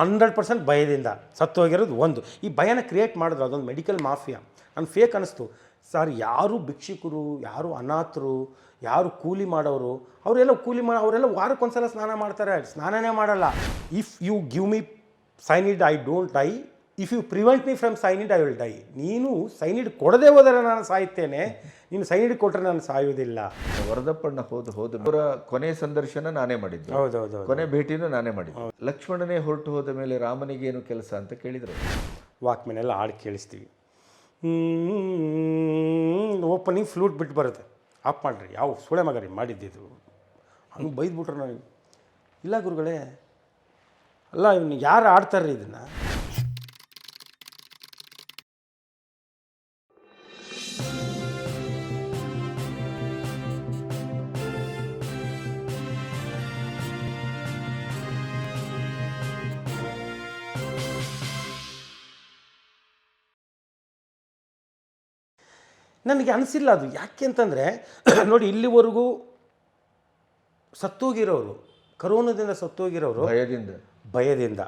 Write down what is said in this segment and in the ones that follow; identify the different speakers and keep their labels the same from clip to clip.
Speaker 1: Hundred percent ಭಯದಿಂದ ಸತ್ತೋಗಿರೋದು ಒಂದು. ಈ ಭಯನ ಕ್ರಿಯೇಟ್ ಮಾಡಿದ್ರು ಅದೊಂದು ಮೆಡಿಕಲ್ ಮಾಫಿಯಾ ನಾನು ಫೇಕ್ ಅನ್ನಿಸ್ತು ಸರ್, ಯಾರು ಭಿಕ್ಷುಕರು, ಯಾರು ಅನಾಥರು, ಯಾರು ಕೂಲಿ ಮಾಡೋರು, ಅವರೆಲ್ಲ ಕೂಲಿ ಮಾಡೋ ಅವರೆಲ್ಲ ವಾರಕ್ಕೊಂದ್ಸಲ ಸ್ನಾನ ಮಾಡ್ತಾರೆ. ಸ್ನಾನನೇ ಮಾಡಲ್ಲ. If you give me it I don't die if you prevent me from cyanide I will die ನೀನು ಸೈನಿಡ್ ಕೊಡದೆ ಹೋದರೆ ನಾನು ಸಾಯುತ್ತೇನೆ. ನೀನು ಸೈನಿಡ್ ಕೊಟ್ಟರೆ ನಾನು ಸಾಯುವುದಿಲ್ಲ.
Speaker 2: ವರದಪ್ಪಣ್ಣ ಹೋದ ಹೋದ ಅವರ ಕೊನೆ ಸಂದರ್ಶನ ನಾನೇ ಮಾಡಿದ್ದು.
Speaker 1: ಹೌದೌದು
Speaker 2: ಕೊನೆ ಭೇಟಿನೂ ನಾನೇ ಮಾಡಿದ್ದು. ಲಕ್ಷ್ಮಣನೇ ಹೊರಟು ಹೋದ ಮೇಲೆ ರಾಮನಿಗೇನು ಕೆಲಸ ಅಂತ ಕೇಳಿದರು?
Speaker 1: ವಾಕ್ಮೆನ್ ಎಲ್ಲ ಹಾಡು ಕೇಳಿಸ್ತೀವಿ. ಓಪನಿಂಗ್ ಫ್ಲೂಟ್ ಬಿಟ್ಟು ಬರುತ್ತೆ. ಆಫ್ ಮಾಡಿರಿ. ಯಾವ ಸುಳೆ ಮಗರಿ ಮಾಡಿದ್ದಿದ್ದು ಹಂಗೆ ಬೈದ್ಬಿಟ್ರು ನನಗೆ. ಇಲ್ಲ ಗುರುಗಳೇ ಅಲ್ಲ ಇವ್ನು ಯಾರು ಆಡ್ತಾರ್ರಿ ಇದನ್ನು? ನನಗೆ ಅನಿಸಿಲ್ಲ ಅದು. ಯಾಕೆ ಅಂತಂದರೆ ನೋಡಿ ಇಲ್ಲಿವರೆಗೂ ಸತ್ತೋಗಿರೋರು ಕರೋನಾದಿಂದ ಸತ್ತೋಗಿರೋರು
Speaker 2: ಭಯದಿಂದ.
Speaker 1: ಭಯದಿಂದ.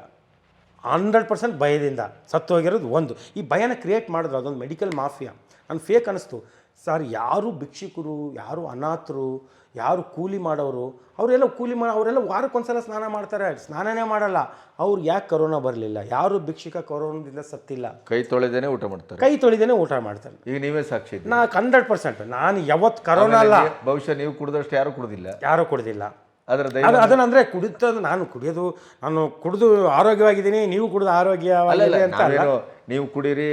Speaker 1: ಹಂಡ್ರೆಡ್ ಪರ್ಸೆಂಟ್ ಭಯದಿಂದ ಸತ್ತೋಗಿರೋದು ಒಂದು. ಈ ಭಯನ ಕ್ರಿಯೇಟ್ ಮಾಡಿದ್ರು ಅದೊಂದು ಮೆಡಿಕಲ್ ಮಾಫಿಯಾ. ನಾನು ಫೇಕ್ ಅನ್ನಿಸ್ತು ಸರ್ ಯಾರು ಭಿಕ್ಷುಕರು ಯಾರು ಅನಾಥರು ಯಾರು ಕೂಲಿ ಮಾಡೋರು ಅವರೆಲ್ಲ ಕೂಲಿ ಮಾಡೋ ಅವರೆಲ್ಲ ವಾರಕ್ಕೊಂದ್ಸಲ ಸ್ನಾನ ಮಾಡ್ತಾರೆ. ಸ್ನಾನನೇ ಮಾಡಲ್ಲ. ಅವ್ರು ಯಾಕೆ ಕರೋನಾ ಬರಲಿಲ್ಲ? ಯಾರು ಭಿಕ್ಷಕ ಕೊರೋನಾದಿಂದ ಸತ್ತಿಲ್ಲ?
Speaker 2: ಕೈ ತೊಳೆದೇನೆ ಊಟ ಮಾಡ್ತಾರೆ.
Speaker 1: ಕೈ ತೊಳೆದೇನೆ ಊಟ ಮಾಡ್ತಾರೆ.
Speaker 2: ಈಗ ನೀವೇ ಸಾಕ್ಷಿ.
Speaker 1: ನಾ ಹಂಡ್ರೆಡ್ ಪರ್ಸೆಂಟ್. ನಾನು ಯಾವತ್ತು ಕರೋನಾ ಅಲ್ಲ.
Speaker 2: ಭವಿಷ್ಯ ಬಹುಶಃ ನೀವು ಕುಡಿದಷ್ಟು ಯಾರು ಕುಡ್ದಿಲ್ಲ.
Speaker 1: ಯಾರು ಕುಡ್ದಿಲ್ಲ.
Speaker 2: ಅದರ ದಯ
Speaker 1: ಅದು ಅದನ್ನ ಅಂದ್ರೆ ಕುಡಿತದ್ದು ನಾನು ಕುಡಿಯೋದು ನಾನು ಕುಡಿದು ಆರೋಗ್ಯವಾಗಿದ್ದೀನಿ ನೀವು ಕುಡಿದು ಆರೋಗ್ಯ ಅಂತ
Speaker 2: ನೀವು ಕುಡೀರಿ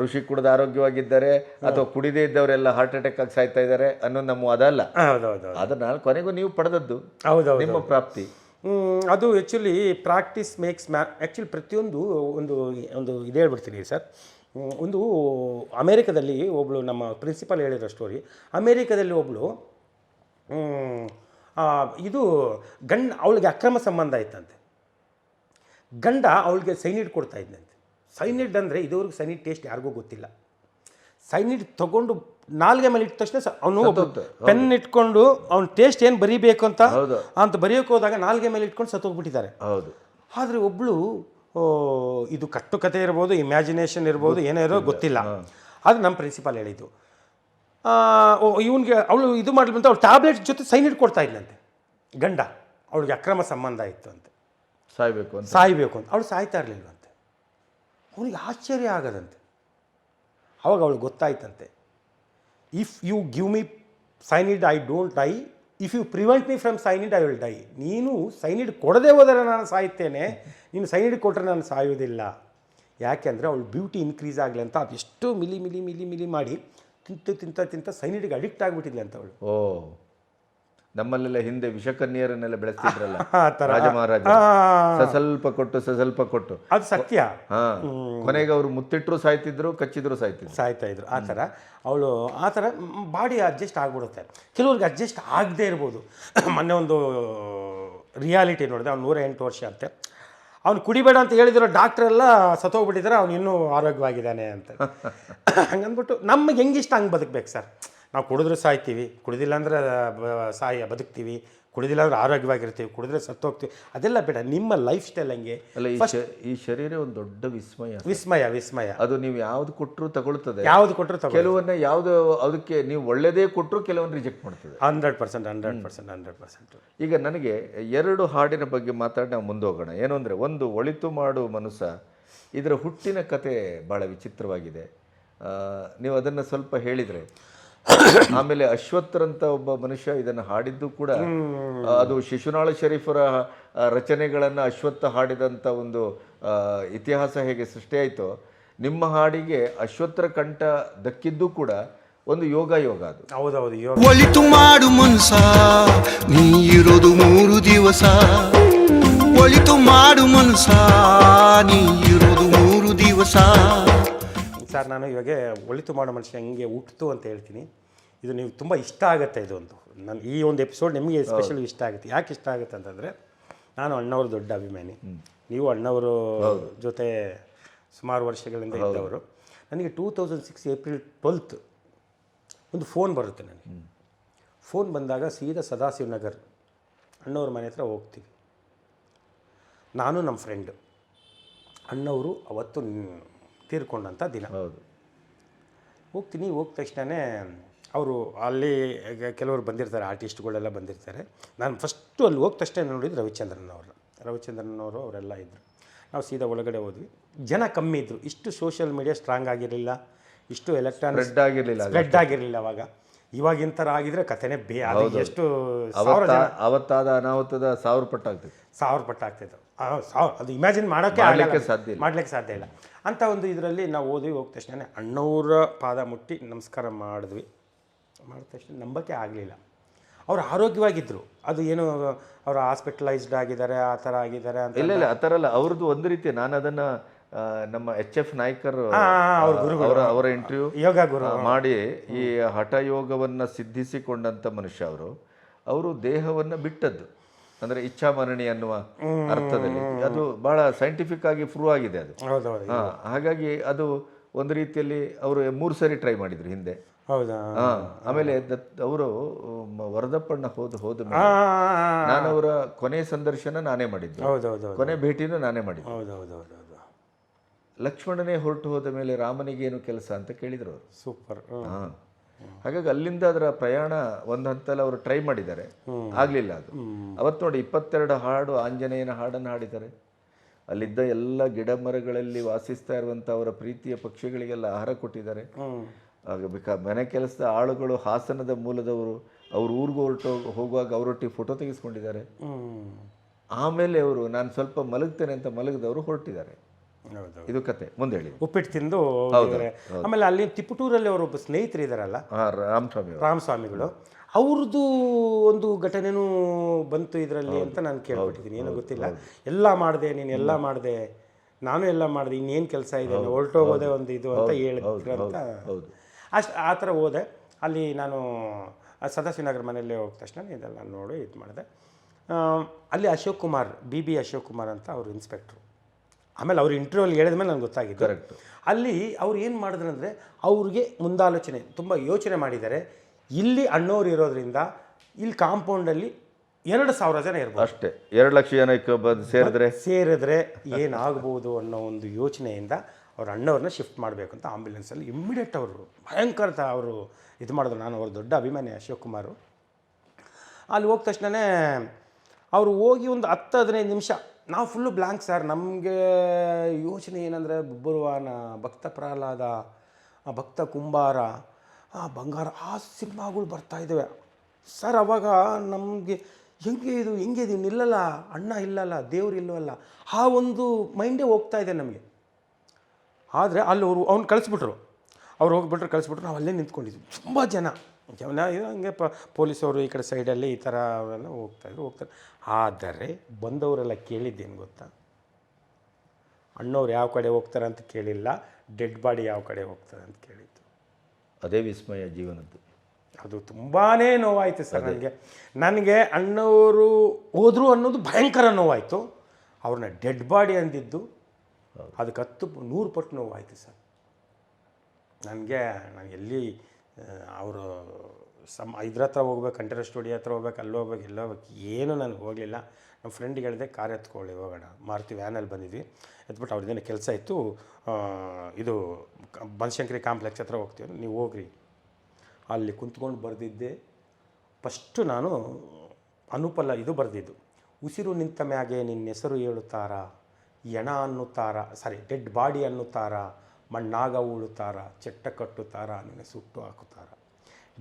Speaker 2: ಋಷಿ ಕುಡಿದು ಆರೋಗ್ಯವಾಗಿದ್ದಾರೆ ಅಥವಾ ಕುಡಿದೇ ಇದ್ದವರೆಲ್ಲ ಹಾರ್ಟ್ ಅಟ್ಯಾಕ್ ಆಗಿ ಸಾಯ್ತಾ ಇದ್ದಾರೆ ಅನ್ನೋದು ನಮ್ಮ ಅದಲ್ಲ.
Speaker 1: ಹೌದು
Speaker 2: ಅದನ್ನ ಕೊನೆಗೂ ನೀವು ಪಡೆದದ್ದು ನಿಮ್ಮ ಪ್ರಾಪ್ತಿ.
Speaker 1: ಅದು actually practice makes man actually ಪ್ರತಿಯೊಂದು ಒಂದು ಒಂದು ಇದು ಹೇಳ್ಬಿಡ್ತೀನಿ ಸರ್. ಒಂದು ಅಮೇರಿಕದಲ್ಲಿ ಒಬ್ಬಳು ನಮ್ಮ ಪ್ರಿನ್ಸಿಪಲ್ ಹೇಳಿರೋ ಸ್ಟೋರಿ ಅಮೇರಿಕದಲ್ಲಿ ಒಬ್ಬಳು ಇದು ಗಂಡ ಅವಳಿಗೆ ಅಕ್ರಮ ಸಂಬಂಧ ಇತ್ತಂತೆ ಗಂಡ ಅವಳಿಗೆ ಸೈನಿಡ್ ಕೊಡ್ತಾ ಇದ್ದಂತೆ ಸೈನಿಡ್ ಅಂದರೆ ಇದುವರೆಗೂ ಸೈನಿಡ್ ಟೇಸ್ಟ್ ಯಾರಿಗೂ ಗೊತ್ತಿಲ್ಲ. ಸೈನಿಡ್ ತಗೊಂಡು ನಾಲ್ಗೆ ಮೇಲೆ ಇಟ್ಟ ತಕ್ಷಣ ಅವನು ಪೆನ್ ಇಟ್ಕೊಂಡು ಅವ್ನ ಟೇಸ್ಟ್ ಏನು ಬರೀಬೇಕು ಅಂತ
Speaker 2: ಹೌದು.
Speaker 1: ಅಂತ ಬರೆಯೋಕೆ ಹೋದಾಗ ನಾಲ್ಗೆ ಮೇಲೆ ಇಟ್ಕೊಂಡು ಸತ್ತೋಗ್ಬಿಟ್ಟಿದ್ದಾರೆ.
Speaker 2: ಹೌದು.
Speaker 1: ಆದರೆ ಒಬ್ಬಳು ಇದು ಕಟ್ಟುಕತೆ ಇರ್ಬೋದು ಇಮ್ಯಾಜಿನೇಷನ್ ಇರ್ಬೋದು ಏನೇ ಇರೋ ಗೊತ್ತಿಲ್ಲ. ಅದು ನಮ್ಮ ಪ್ರಿನ್ಸಿಪಾಲ್ ಹೇಳಿದ್ದು ಇವನಿಗೆ ಅವಳು ಇದು ಮಾಡ್ಲಿ ಅವಳು ಟ್ಯಾಬ್ಲೆಟ್ ಜೊತೆ ಸೈನಿಡ್ ಕೊಡ್ತಾ ಇದ್ಲಂತೆ. ಗಂಡ ಅವಳಿಗೆ ಅಕ್ರಮ ಸಂಬಂಧ ಇತ್ತು ಅಂತ.
Speaker 2: ಸಾಯ್ಬೇಕು ಅಂತ.
Speaker 1: ಸಾಯ್ಬೇಕು ಅಂತ. ಅವಳು ಸಾಯ್ತಾ ಇರಲಿಲ್ವಂತೆ ಅವನಿಗೆ ಆಶ್ಚರ್ಯ ಆಗದಂತೆ. ಅವಾಗ ಅವಳು ಗೊತ್ತಾಯ್ತಂತೆ. If you give me cyanide I don't die if you prevent me from cyanide I will die ನೀನು ಸೈನಿಡ್ ಕೊಡದೇ ಹೋದರೆ ನಾನು ಸಾಯುತ್ತೇನೆ. ನೀನು ಸೈನಿಡ್ ಕೊಟ್ಟರೆ ನಾನು ಸಾಯೋದಿಲ್ಲ ಯಾಕೆಂದರೆ ಅವಳು ಬ್ಯೂಟಿ ಇನ್ಕ್ರೀಸ್ ಆಗಲಿ ಅಂತ ಅದೆಷ್ಟು ಮಿಲಿ ಮಿಲಿ ಮಿಲಿ ಮಿಲಿ ಮಾಡಿ ತಿಂತ ತಿಂತ ತಿಂತ ಸೈನಿಡಿಗೆ ಅಡಿಕ್ಟ್ ಆಗಿಬಿಟ್ಟಿದ್ಲಿ ಅಂತ ಅವಳು.
Speaker 2: ಓ. ನಮ್ಮಲ್ಲೆಲ್ಲ ಹಿಂದೆ ವಿಷಕನ್ಯರನ್ನೆಲ್ಲ ಬೆಳೆಸ್ತಿದ್ರಲ್ಲ. ರಾಜ ಮಹಾರಾಜ. ಸಸ್ವಲ್ಪ ಕೊಟ್ಟು ಸಸ್ವಲ್ಪ ಕೊಟ್ಟು
Speaker 1: ಅದು ಸತ್ಯ
Speaker 2: ಹಾ ಕೊನೆಗೆ ಅವರು ಮುತ್ತಿಟ್ರು ಸಾಯ್ತಿದ್ರು ಕಚ್ಚಿದ್ರು ಸಾಯ್ತಿದ್ರು
Speaker 1: ಸಾಯ್ತಾ ಇದ್ರು ಆ ಥರ ಅವಳು ಆ ಥರ ಬಾಡಿ ಅಡ್ಜಸ್ಟ್ ಆಗ್ಬಿಡುತ್ತೆ ಕೆಲವ್ರಿಗೆ ಅಡ್ಜಸ್ಟ್ ಆಗದೇ ಇರ್ಬೋದು ಮೊನ್ನೆ ಒಂದು ರಿಯಾಲಿಟಿ ನೋಡಿದೆ ಅವ್ನು ನೂರ ಎಂಟು ವರ್ಷ ಅಂತೆ ಅವ್ನು ಕುಡಿಬೇಡ ಅಂತ ಹೇಳಿದಿರೋ ಡಾಕ್ಟ್ರೆಲ್ಲ ಸತ್ತೋಗ್ಬಿಟ್ಟಿದ್ದಾರೆ ಅವ್ನು ಇನ್ನೂ ಆರೋಗ್ಯವಾಗಿದ್ದಾನೆ ಅಂತ ಹಂಗಂದ್ಬಿಟ್ಟು ನಮ್ಗೆ ಹೆಂಗಿಷ್ಟ ಹಂಗೆ ಬದುಕಬೇಕು ಸರ್ ನಾವು ಕುಡಿದ್ರೆ ಸಾಯ್ತೀವಿ ಕುಡಿದಿಲ್ಲ ಅಂದ್ರೆ ಸಾಯ ಬದುಕ್ತೀವಿ ಕುಡಿದಿಲ್ಲ ಅಂದ್ರೆ ಆರೋಗ್ಯವಾಗಿರ್ತೀವಿ ಕುಡಿದ್ರೆ ಸತ್ತೋಗ್ತೀವಿ. ಅದೆಲ್ಲ ಬೇಡ ನಿಮ್ಮ ಲೈಫ್ ಸ್ಟೈಲ್ ಹಂಗೆ.
Speaker 2: ಅಲ್ಲ ಈ ಶ- ಈ ಶರೀರ ಒಂದು ದೊಡ್ಡ ವಿಸ್ಮಯ
Speaker 1: ವಿಸ್ಮಯ ವಿಸ್ಮಯ.
Speaker 2: ಅದು ನೀವು ಯಾವ್ದು ಕೊಟ್ಟರು ತಗೊಳ್ತದೆ.
Speaker 1: ಯಾವ್ದು ಕೊಟ್ಟರು ತಗೋ
Speaker 2: ಕೆಲವನ್ನ ಯಾವ್ದು ಅದಕ್ಕೆ ನೀವು ಒಳ್ಳೇದೇ ಕೊಟ್ಟರು ಕೆಲವೊಂದು ರಿಜೆಕ್ಟ್ ಮಾಡ್ತದೆ
Speaker 1: hundred percent hundred percent hundred percent.
Speaker 2: ಈಗ ನನಗೆ ಎರಡು ಹಾಡಿನ ಬಗ್ಗೆ ಮಾತಾಡಿ ನಾವು ಮುಂದೋಗೋಣ. ಏನು ಅಂದರೆ ಒಂದು ಒಳಿತು ಮಾಡು ಮನುಷ್ಯ ಇದರ ಹುಟ್ಟಿನ ಕತೆ ಭಾಳ ವಿಚಿತ್ರವಾಗಿದೆ. ಆ, ನೀವು ಅದನ್ನು ಸ್ವಲ್ಪ ಹೇಳಿದರೆ. ಆಮೇಲೆ ಅಶ್ವತ್ಥರಂತ ಒಬ್ಬ ಮನುಷ್ಯ ಇದನ್ನು ಹಾಡಿದ್ದು ಕೂಡ ಅದು ಶಿಶುನಾಳ ಶರೀಫರ ರಚನೆಗಳನ್ನು ಅಶ್ವತ್ಥ ಹಾಡಿದಂಥ ಒಂದು ಇತಿಹಾಸ ಹೇಗೆ ಸೃಷ್ಟಿಯಾಯಿತೋ ನಿಮ್ಮ ಹಾಡಿಗೆ ಅಶ್ವತ್ರ ಕಂಠ ದಕ್ಕಿದ್ದು ಕೂಡ ಒಂದು ಯೋಗ ಯೋಗ ಅದು.
Speaker 1: ಹೌದೌದು ಯೋಗ.
Speaker 3: ಒಳಿತು ಮಾಡು ಮನ್ಸ ನೀ ಇರೋದು ಮೂರು ದಿವಸ. ಒಲಿತು ಮಾಡು ಮನ್ಸ ನೀ ಇರೋದು ಮೂರು ದಿವಸ.
Speaker 1: ಸರ್ ನಾನು ಇವಾಗ ಒಳಿತು ಮಾಡೋ ಮನುಷ್ಯ ಹೆಂಗೆ ಹುಟ್ಟಿತು ಅಂತ ಹೇಳ್ತೀನಿ. ಇದು ನೀವು ತುಂಬ ಇಷ್ಟ ಆಗುತ್ತೆ ಇದೊಂದು. ನನ್ನ ಈ ಒಂದು ಎಪಿಸೋಡ್ ನಿಮಗೆ ಎಸ್ಪೆಷಲಿ ಇಷ್ಟ ಆಗುತ್ತೆ. ಯಾಕೆ ಇಷ್ಟ ಆಗುತ್ತೆ ಅಂತಂದರೆ ನಾನು ಅಣ್ಣವರು ದೊಡ್ಡ ಅಭಿಮಾನಿ. ನೀವು ಅಣ್ಣವರು ಜೊತೆ ಸುಮಾರು ವರ್ಷಗಳಿಂದ ಇದ್ದವರು. ನನಗೆ two thousand six April twelfth ಒಂದು ಫೋನ್ ಬರುತ್ತೆ ನನಗೆ. ಫೋನ್ ಬಂದಾಗ ಸೀದಾ ಸದಾಶಿವ ನಗರ್ ಅಣ್ಣವ್ರ ಮನೆ ಹತ್ರ ಹೋಗ್ತೀವಿ. ನಾನು ನಮ್ಮ ಫ್ರೆಂಡು ಅಣ್ಣವರು ಅವತ್ತು ತೀರ್ಕೊಂಡಂಥ ದಿನ
Speaker 2: ಹೌದು.
Speaker 1: ಹೋಗ್ತೀನಿ ಹೋದ ತಕ್ಷಣವೇ ಅವರು ಅಲ್ಲಿ ಕೆಲವರು ಬಂದಿರ್ತಾರೆ ಆರ್ಟಿಸ್ಟ್ಗಳೆಲ್ಲ ಬಂದಿರ್ತಾರೆ. ನಾನು ಫಸ್ಟು ಅಲ್ಲಿ ಹೋದ ತಕ್ಷಣ ನೋಡಿದ್ದು ರವಿಚಂದ್ರನ್ ಅವ್ರನ್ನ ರವಿಚಂದ್ರನ್ ಅವರು ಅವರೆಲ್ಲ ಇದ್ದರು ನಾವು ಸೀದಾ ಒಳಗಡೆ ಹೋದ್ವಿ. ಜನ ಕಮ್ಮಿ ಇದ್ದರು ಇಷ್ಟು ಸೋಷಿಯಲ್ ಮೀಡಿಯಾ ಸ್ಟ್ರಾಂಗ್ ಆಗಿರಲಿಲ್ಲ. ಇಷ್ಟು ಎಲೆಕ್ಟ್ರಾನಿಕ್
Speaker 2: ಸ್ಪ್ರೆಡ್ ಆಗಿರಲಿಲ್ಲ
Speaker 1: ಸ್ಪ್ರೆಡ್ ಆಗಿರಲಿಲ್ಲ ಅವಾಗ. ಇವಾಗಿನ ಥರ ಆಗಿದ್ರೆ ಕಥೆನೇ ಬೇ ಎಷ್ಟು
Speaker 2: ಅವತ್ತಾದ ಅನಾಹುತದ ಸಾವಿರ ಪಟ್ಟಾಗ್ತಿತ್ತು.
Speaker 1: ಸಾವಿರ ಪಟ್ಟು ಆಗ್ತಿತ್ತು ಆ, ಸಾವ್ ಅದು ಇಮ್ಯಾಜಿನ್ ಮಾಡೋಕ್ಕೆ ಆಗಲಿಕ್ಕೆ.
Speaker 2: ಸಾಧ್ಯ
Speaker 1: ಮಾಡಲಿಕ್ಕೆ ಸಾಧ್ಯ ಇಲ್ಲ. ಅಂತ ಒಂದು ಇದರಲ್ಲಿ ನಾವು ಓದಿ ಹೋದ ತಕ್ಷಣ ಅಣ್ಣವರ ಪಾದ ಮುಟ್ಟಿ ನಮಸ್ಕಾರ ಮಾಡಿದ್ವಿ. ಮಾಡಿದ ತಕ್ಷಣ ನಂಬಕ್ಕೆ ಆಗಲಿಲ್ಲ. ಅವರು ಆರೋಗ್ಯವಾಗಿದ್ದರು ಅದು ಏನು ಅವರು ಹಾಸ್ಪಿಟಲೈಸ್ಡ್ ಆಗಿದ್ದಾರೆ ಆ ಥರ ಆಗಿದ್ದಾರೆ ಅಂತ
Speaker 2: ಇಲ್ಲ ಇಲ್ಲ ಆ ಥರ ಅಲ್ಲ. ಅವ್ರದ್ದು ಒಂದು ರೀತಿ ನಾನು ಅದನ್ನು ನಮ್ಮ ಎಚ್ ಎಫ್ ನಾಯ್ಕರ್
Speaker 1: ಅವ್ರ ಗುರುಗಳು.
Speaker 2: ಅವರ ಅವರ ಇಂಟರ್ವ್ಯೂ
Speaker 1: ಯೋಗ ಗುರು.
Speaker 2: ಮಾಡಿ ಈ ಹಠಯೋಗವನ್ನು ಸಿದ್ಧಿಸಿಕೊಂಡಂಥ ಮನುಷ್ಯ ಅವರು. ಅವರು ದೇಹವನ್ನು ಬಿಟ್ಟದ್ದು. ಅಂದ್ರೆ ಇಚ್ಛಾಮರಣಿ ಅನ್ನುವ ಅರ್ಥದಲ್ಲಿ. ಅದು ಬಹಳ ಸೈಂಟಿಫಿಕ್ ಆಗಿ ಪ್ರೂವ್ ಆಗಿದೆ ಅದು. ಹಾಗಾಗಿ ಅದು ಒಂದು ರೀತಿಯಲ್ಲಿ ಅವರು ಮೂರು ಸರಿ ಟ್ರೈ ಮಾಡಿದ್ರು ಹಿಂದೆ.
Speaker 1: ಹೌದಾ?
Speaker 2: ಆಮೇಲೆ ಅವರು ವರದಪ್ಪಣ್ಣ ಹೋದ ಹೋದ. ನಾನು ಅವರ ಕೊನೆ ಸಂದರ್ಶನ ನಾನೇ ಮಾಡಿದ್ದು. ಕೊನೆ ಭೇಟಿನೂ ನಾನೇ ಮಾಡಿದ್ದು. ಲಕ್ಷ್ಮಣನೇ ಹೊರಟು ಹೋದ ಮೇಲೆ ರಾಮನಿಗೇನು ಕೆಲಸ ಅಂತ ಕೇಳಿದ್ರು ಅವರು.
Speaker 1: ಸೂಪರ್.
Speaker 2: ಹಾ. ಹಾಗಾಗಿ ಅಲ್ಲಿಂದ ಅದರ ಪ್ರಯಾಣ ಒಂದು ಹಂತಲ್ಲಿ ಅವರು ಟ್ರೈ ಮಾಡಿದ್ದಾರೆ. ಆಗ್ಲಿಲ್ಲ ಅದು. ಅವತ್ತು ನೋಡಿ ಇಪ್ಪತ್ತೆರಡು ಹಾಡು ಆಂಜನೇಯನ ಹಾಡನ್ನು ಹಾಡಿದ್ದಾರೆ. ಅಲ್ಲಿದ್ದ ಎಲ್ಲ ಗಿಡ ಮರಗಳಲ್ಲಿ ವಾಸಿಸ್ತಾ ಇರುವಂಥ ಅವರ ಪ್ರೀತಿಯ ಪಕ್ಷಿಗಳಿಗೆಲ್ಲ ಆಹಾರ ಕೊಟ್ಟಿದ್ದಾರೆ. ಮನೆ ಕೆಲಸದ ಆಳುಗಳು ಹಾಸನದ ಮೂಲದವರು ಅವ್ರ ಊರಿಗೆ ಹೊರಟು ಹೋಗುವಾಗ ಅವರೊಟ್ಟಿಗೆ ಫೋಟೋ ತೆಗೆಸ್ಕೊಂಡಿದ್ದಾರೆ. ಆಮೇಲೆ ಅವರು ನಾನು ಸ್ವಲ್ಪ ಮಲಗ್ತೇನೆ ಅಂತ ಮಲಗಿದವರು ಹೊರಟಿದ್ದಾರೆ. ಇದು ಕತೆ ಮುಂದೆ ಹೇಳಿ.
Speaker 1: ಉಪ್ಪಿಟ್ಟು ತಿಂದು ಆಮೇಲೆ ಅಲ್ಲಿ ತಿಪ್ಪಟೂರಲ್ಲಿ ಅವರೊಬ್ಬ ಸ್ನೇಹಿತರು
Speaker 2: ಇದಾರಲ್ಲ? ರಾಮಸ್ವಾಮಿ
Speaker 1: ರಾಮಸ್ವಾಮಿಗಳು. ಅವ್ರದ್ದು ಒಂದು ಘಟನೆನೂ ಬಂತು ಇದರಲ್ಲಿ ಅಂತ ನಾನು ಕೇಳ್ಬಿಟ್ಟಿದ್ದೀನಿ ಏನೋ ಗೊತ್ತಿಲ್ಲ. ಎಲ್ಲ ಮಾಡಿದೆ ನೀನು ಎಲ್ಲ ಮಾಡಿದೆ. ನಾನು ಎಲ್ಲ ಮಾಡಿದೆ ಇನ್ನೇನು ಕೆಲಸ ಇದೆ? ಹೊರಟೋಗೋದೇ ಒಂದು ಇದು ಅಂತ ಹೇಳಿದ್ರು ಅಂತ
Speaker 2: ಹೌದು
Speaker 1: ಅಷ್ಟು ಆ ಥರ ಹೋದೆ. ಅಲ್ಲಿ ನಾನು ಸದಾಶಿವನಗರ ಮನೆಯಲ್ಲೇ ಹೋದ ತಕ್ಷಣ ಇದೆಲ್ಲ ನೋಡಿ ಇದು ಮಾಡಿದೆ. ಅಲ್ಲಿ ಅಶೋಕ್ ಕುಮಾರ್ ಬಿ ಬಿ ಅಶೋಕ್ ಕುಮಾರ್ ಅಂತ ಅವರು ಇನ್ಸ್ಪೆಕ್ಟ್ರು ಆಮೇಲೆ ಅವ್ರು ಇಂಟರ್ವ್ಯೂಲ್ಲಿ ಹೇಳಿದ ಮೇಲೆ ನನಗೆ ಗೊತ್ತಾಗಿತ್ತು
Speaker 2: ಕರೆಕ್ಟ್
Speaker 1: ಅಲ್ಲಿ ಅವ್ರು ಏನು ಮಾಡಿದ್ರು ಅಂದರೆ ಅವ್ರಿಗೆ ಮುಂದಾಲೋಚನೆ ತುಂಬ ಯೋಚನೆ ಮಾಡಿದ್ದಾರೆ. ಇಲ್ಲಿ ಅಣ್ಣವ್ರು ಇರೋದ್ರಿಂದ ಇಲ್ಲಿ ಕಾಂಪೌಂಡಲ್ಲಿ ಎರಡು ಸಾವಿರ ಜನ ಇರ್ಬೋದು.
Speaker 2: ಅಷ್ಟೇ. ಎರಡು ಲಕ್ಷ ಜನಕ್ಕೆ ಬಂದು ಸೇರಿದ್ರೆ?
Speaker 1: ಸೇರಿದ್ರೆ ಏನಾಗ್ಬೋದು ಅನ್ನೋ ಒಂದು ಯೋಚನೆಯಿಂದ ಅವ್ರ ಅಣ್ಣವ್ರನ್ನ ಶಿಫ್ಟ್ ಮಾಡಬೇಕು ಅಂತ ಆಂಬ್ಯುಲೆನ್ಸಲ್ಲಿ ಇಮ್ಮಿಡಿಯೇಟ್ ಅವರು ಭಯಂಕರ ತ- ಅವರು ಇದು ಮಾಡಿದ್ರು. ನಾನು ಅವ್ರ ದೊಡ್ಡ ಅಭಿಮಾನಿ ಅಶೋಕ್ ಕುಮಾರು. ಅಲ್ಲಿ ಹೋದ ತಕ್ಷಣವೇ ಅವರು ಹೋಗಿ ಒಂದು ಹತ್ತು ಹದಿನೈದು ನಿಮಿಷ ನಾವು ಫುಲ್ಲು ಬ್ಲ್ಯಾಂಕ್ ಸರ್ ನಮಗೆ ಯೋಚನೆ ಏನಂದರೆ ಬುಬ್ಬುರುವಾನ, ಭಕ್ತ ಪ್ರಹ್ಲಾದ ಭಕ್ತ ಕುಂಬಾರ ಬಂಗಾರ, ಆ ಸಿನಿಮಾಗಳು ಬರ್ತಾ ಇದ್ದಾವೆ ಸರ್ ಅವಾಗ ನಮಗೆ ಹೆಂಗೆ ಇದು ಹೆಂಗೆ ಇದು, ನಿಲ್ಲಲ್ಲ, ಅಣ್ಣ ಇಲ್ಲಲ್ಲ, ದೇವ್ರು ಇಲ್ಲವಲ್ಲ ಆ ಒಂದು ಮೈಂಡೇ ಹೋಗ್ತಾ ಇದೆ ನಮಗೆ. ಆದರೆ ಅಲ್ಲಿ ಅವರು, ಅವ್ನು ಕಳಿಸ್ಬಿಟ್ರು. ಅವ್ರು ಹೋಗ್ಬಿಟ್ರು, ಕಳಿಸ್ಬಿಟ್ರು, ನಾವು ಅಲ್ಲೇ ನಿಂತ್ಕೊಂಡಿದ್ವಿ. ತುಂಬ ಜನ. ಜನ ಹಂಗೆ ಪ ಪೊಲೀಸವರು ಈ ಕಡೆ ಸೈಡಲ್ಲಿ ಈ ಥರ ಅವೆಲ್ಲ ಹೋಗ್ತಾಯಿದ್ರು ಹೋಗ್ತಾರೆ ಆದರೆ ಬಂದವರೆಲ್ಲ ಕೇಳಿದ್ದೇನು ಗೊತ್ತಾ? ಅಣ್ಣವ್ರು ಯಾವ ಕಡೆ ಹೋಗ್ತಾರೆ ಅಂತ ಕೇಳಿಲ್ಲ ಡೆಡ್ ಬಾಡಿ ಯಾವ ಕಡೆ ಹೋಗ್ತಾರೆ ಅಂತ ಕೇಳಿದ್ದು.
Speaker 2: ಅದೇ ವಿಸ್ಮಯ ಜೀವನದ್ದು.
Speaker 1: ಅದು ತುಂಬಾ ನೋವಾಯಿತು ಸರ್ ನನಗೆ. ನನಗೆ ಅಣ್ಣವರು ಹೋದರು ಅನ್ನೋದು ಭಯಂಕರ ನೋವಾಯಿತು. ಅವ್ರನ್ನ ಡೆಡ್ ಬಾಡಿ ಅಂದಿದ್ದು ಅದಕ್ಕೆ ಹತ್ತು ನೂರು ಪಟ್ಟು ನೋವಾಯಿತು ಸರ್. ನನಗೆ ನಾನು ಎಲ್ಲಿ ಅವರು ಸಮ ಇದ್ರ ಹತ್ರ ಹೋಗ್ಬೇಕು, ಕಂಠರ ಸ್ಟುಡಿಯೋ ಹತ್ರ ಹೋಗ್ಬೇಕು, ಅಲ್ಲಿ ಹೋಗ್ಬೇಕು, ಎಲ್ಲ ಹೋಗ್ಬೇಕು, ಏನು ನನಗೆ ಹೋಗಲಿಲ್ಲ. ನಮ್ಮ ಫ್ರೆಂಡ್ಗೆ ಹೇಳಿದೆ, ಕಾರ್ ಎತ್ಕೊಳ್ಳಿ, ಹೋಗೋಣ. ಮಾರುತಿ ವ್ಯಾನಲ್ಲಿ ಬಂದಿದ್ವಿ. ಎತ್ಬಿಟ್ಟು ಅವ್ರದ್ದೇನು ಕೆಲಸ ಇತ್ತು. ಇದು ಬನಶಂಕರಿ ಕಾಂಪ್ಲೆಕ್ಸ್ ಹತ್ರ ಹೋಗ್ತೀವಿ. ನೀವು ಹೋಗ್ರಿ. ಅಲ್ಲಿ ಕುಂತ್ಕೊಂಡು ಬರೆದಿದ್ದೆ. ಫಸ್ಟು ನಾನು ಅನುಪಲ್ಲ ಇದು ಬರೆದಿದ್ದು. ಉಸಿರು ನಿಂತ ಮ್ಯಾಗೆ ನಿನ್ನ ಹೆಸರು ಹೇಳುತ್ತಾರ? ಎಣ ಅನ್ನುತ್ತಾರ? ಸಾರಿ ಡೆಡ್ ಬಾಡಿ ಅನ್ನುತ್ತಾರ? ಮಣ್ಣಾಗ ಉಳುತ್ತಾರ ಚಟ್ಟ ಕಟ್ಟುತ್ತಾರ ನಿನ್ನ ಸುಟ್ಟು ಹಾಕುತ್ತಾರ.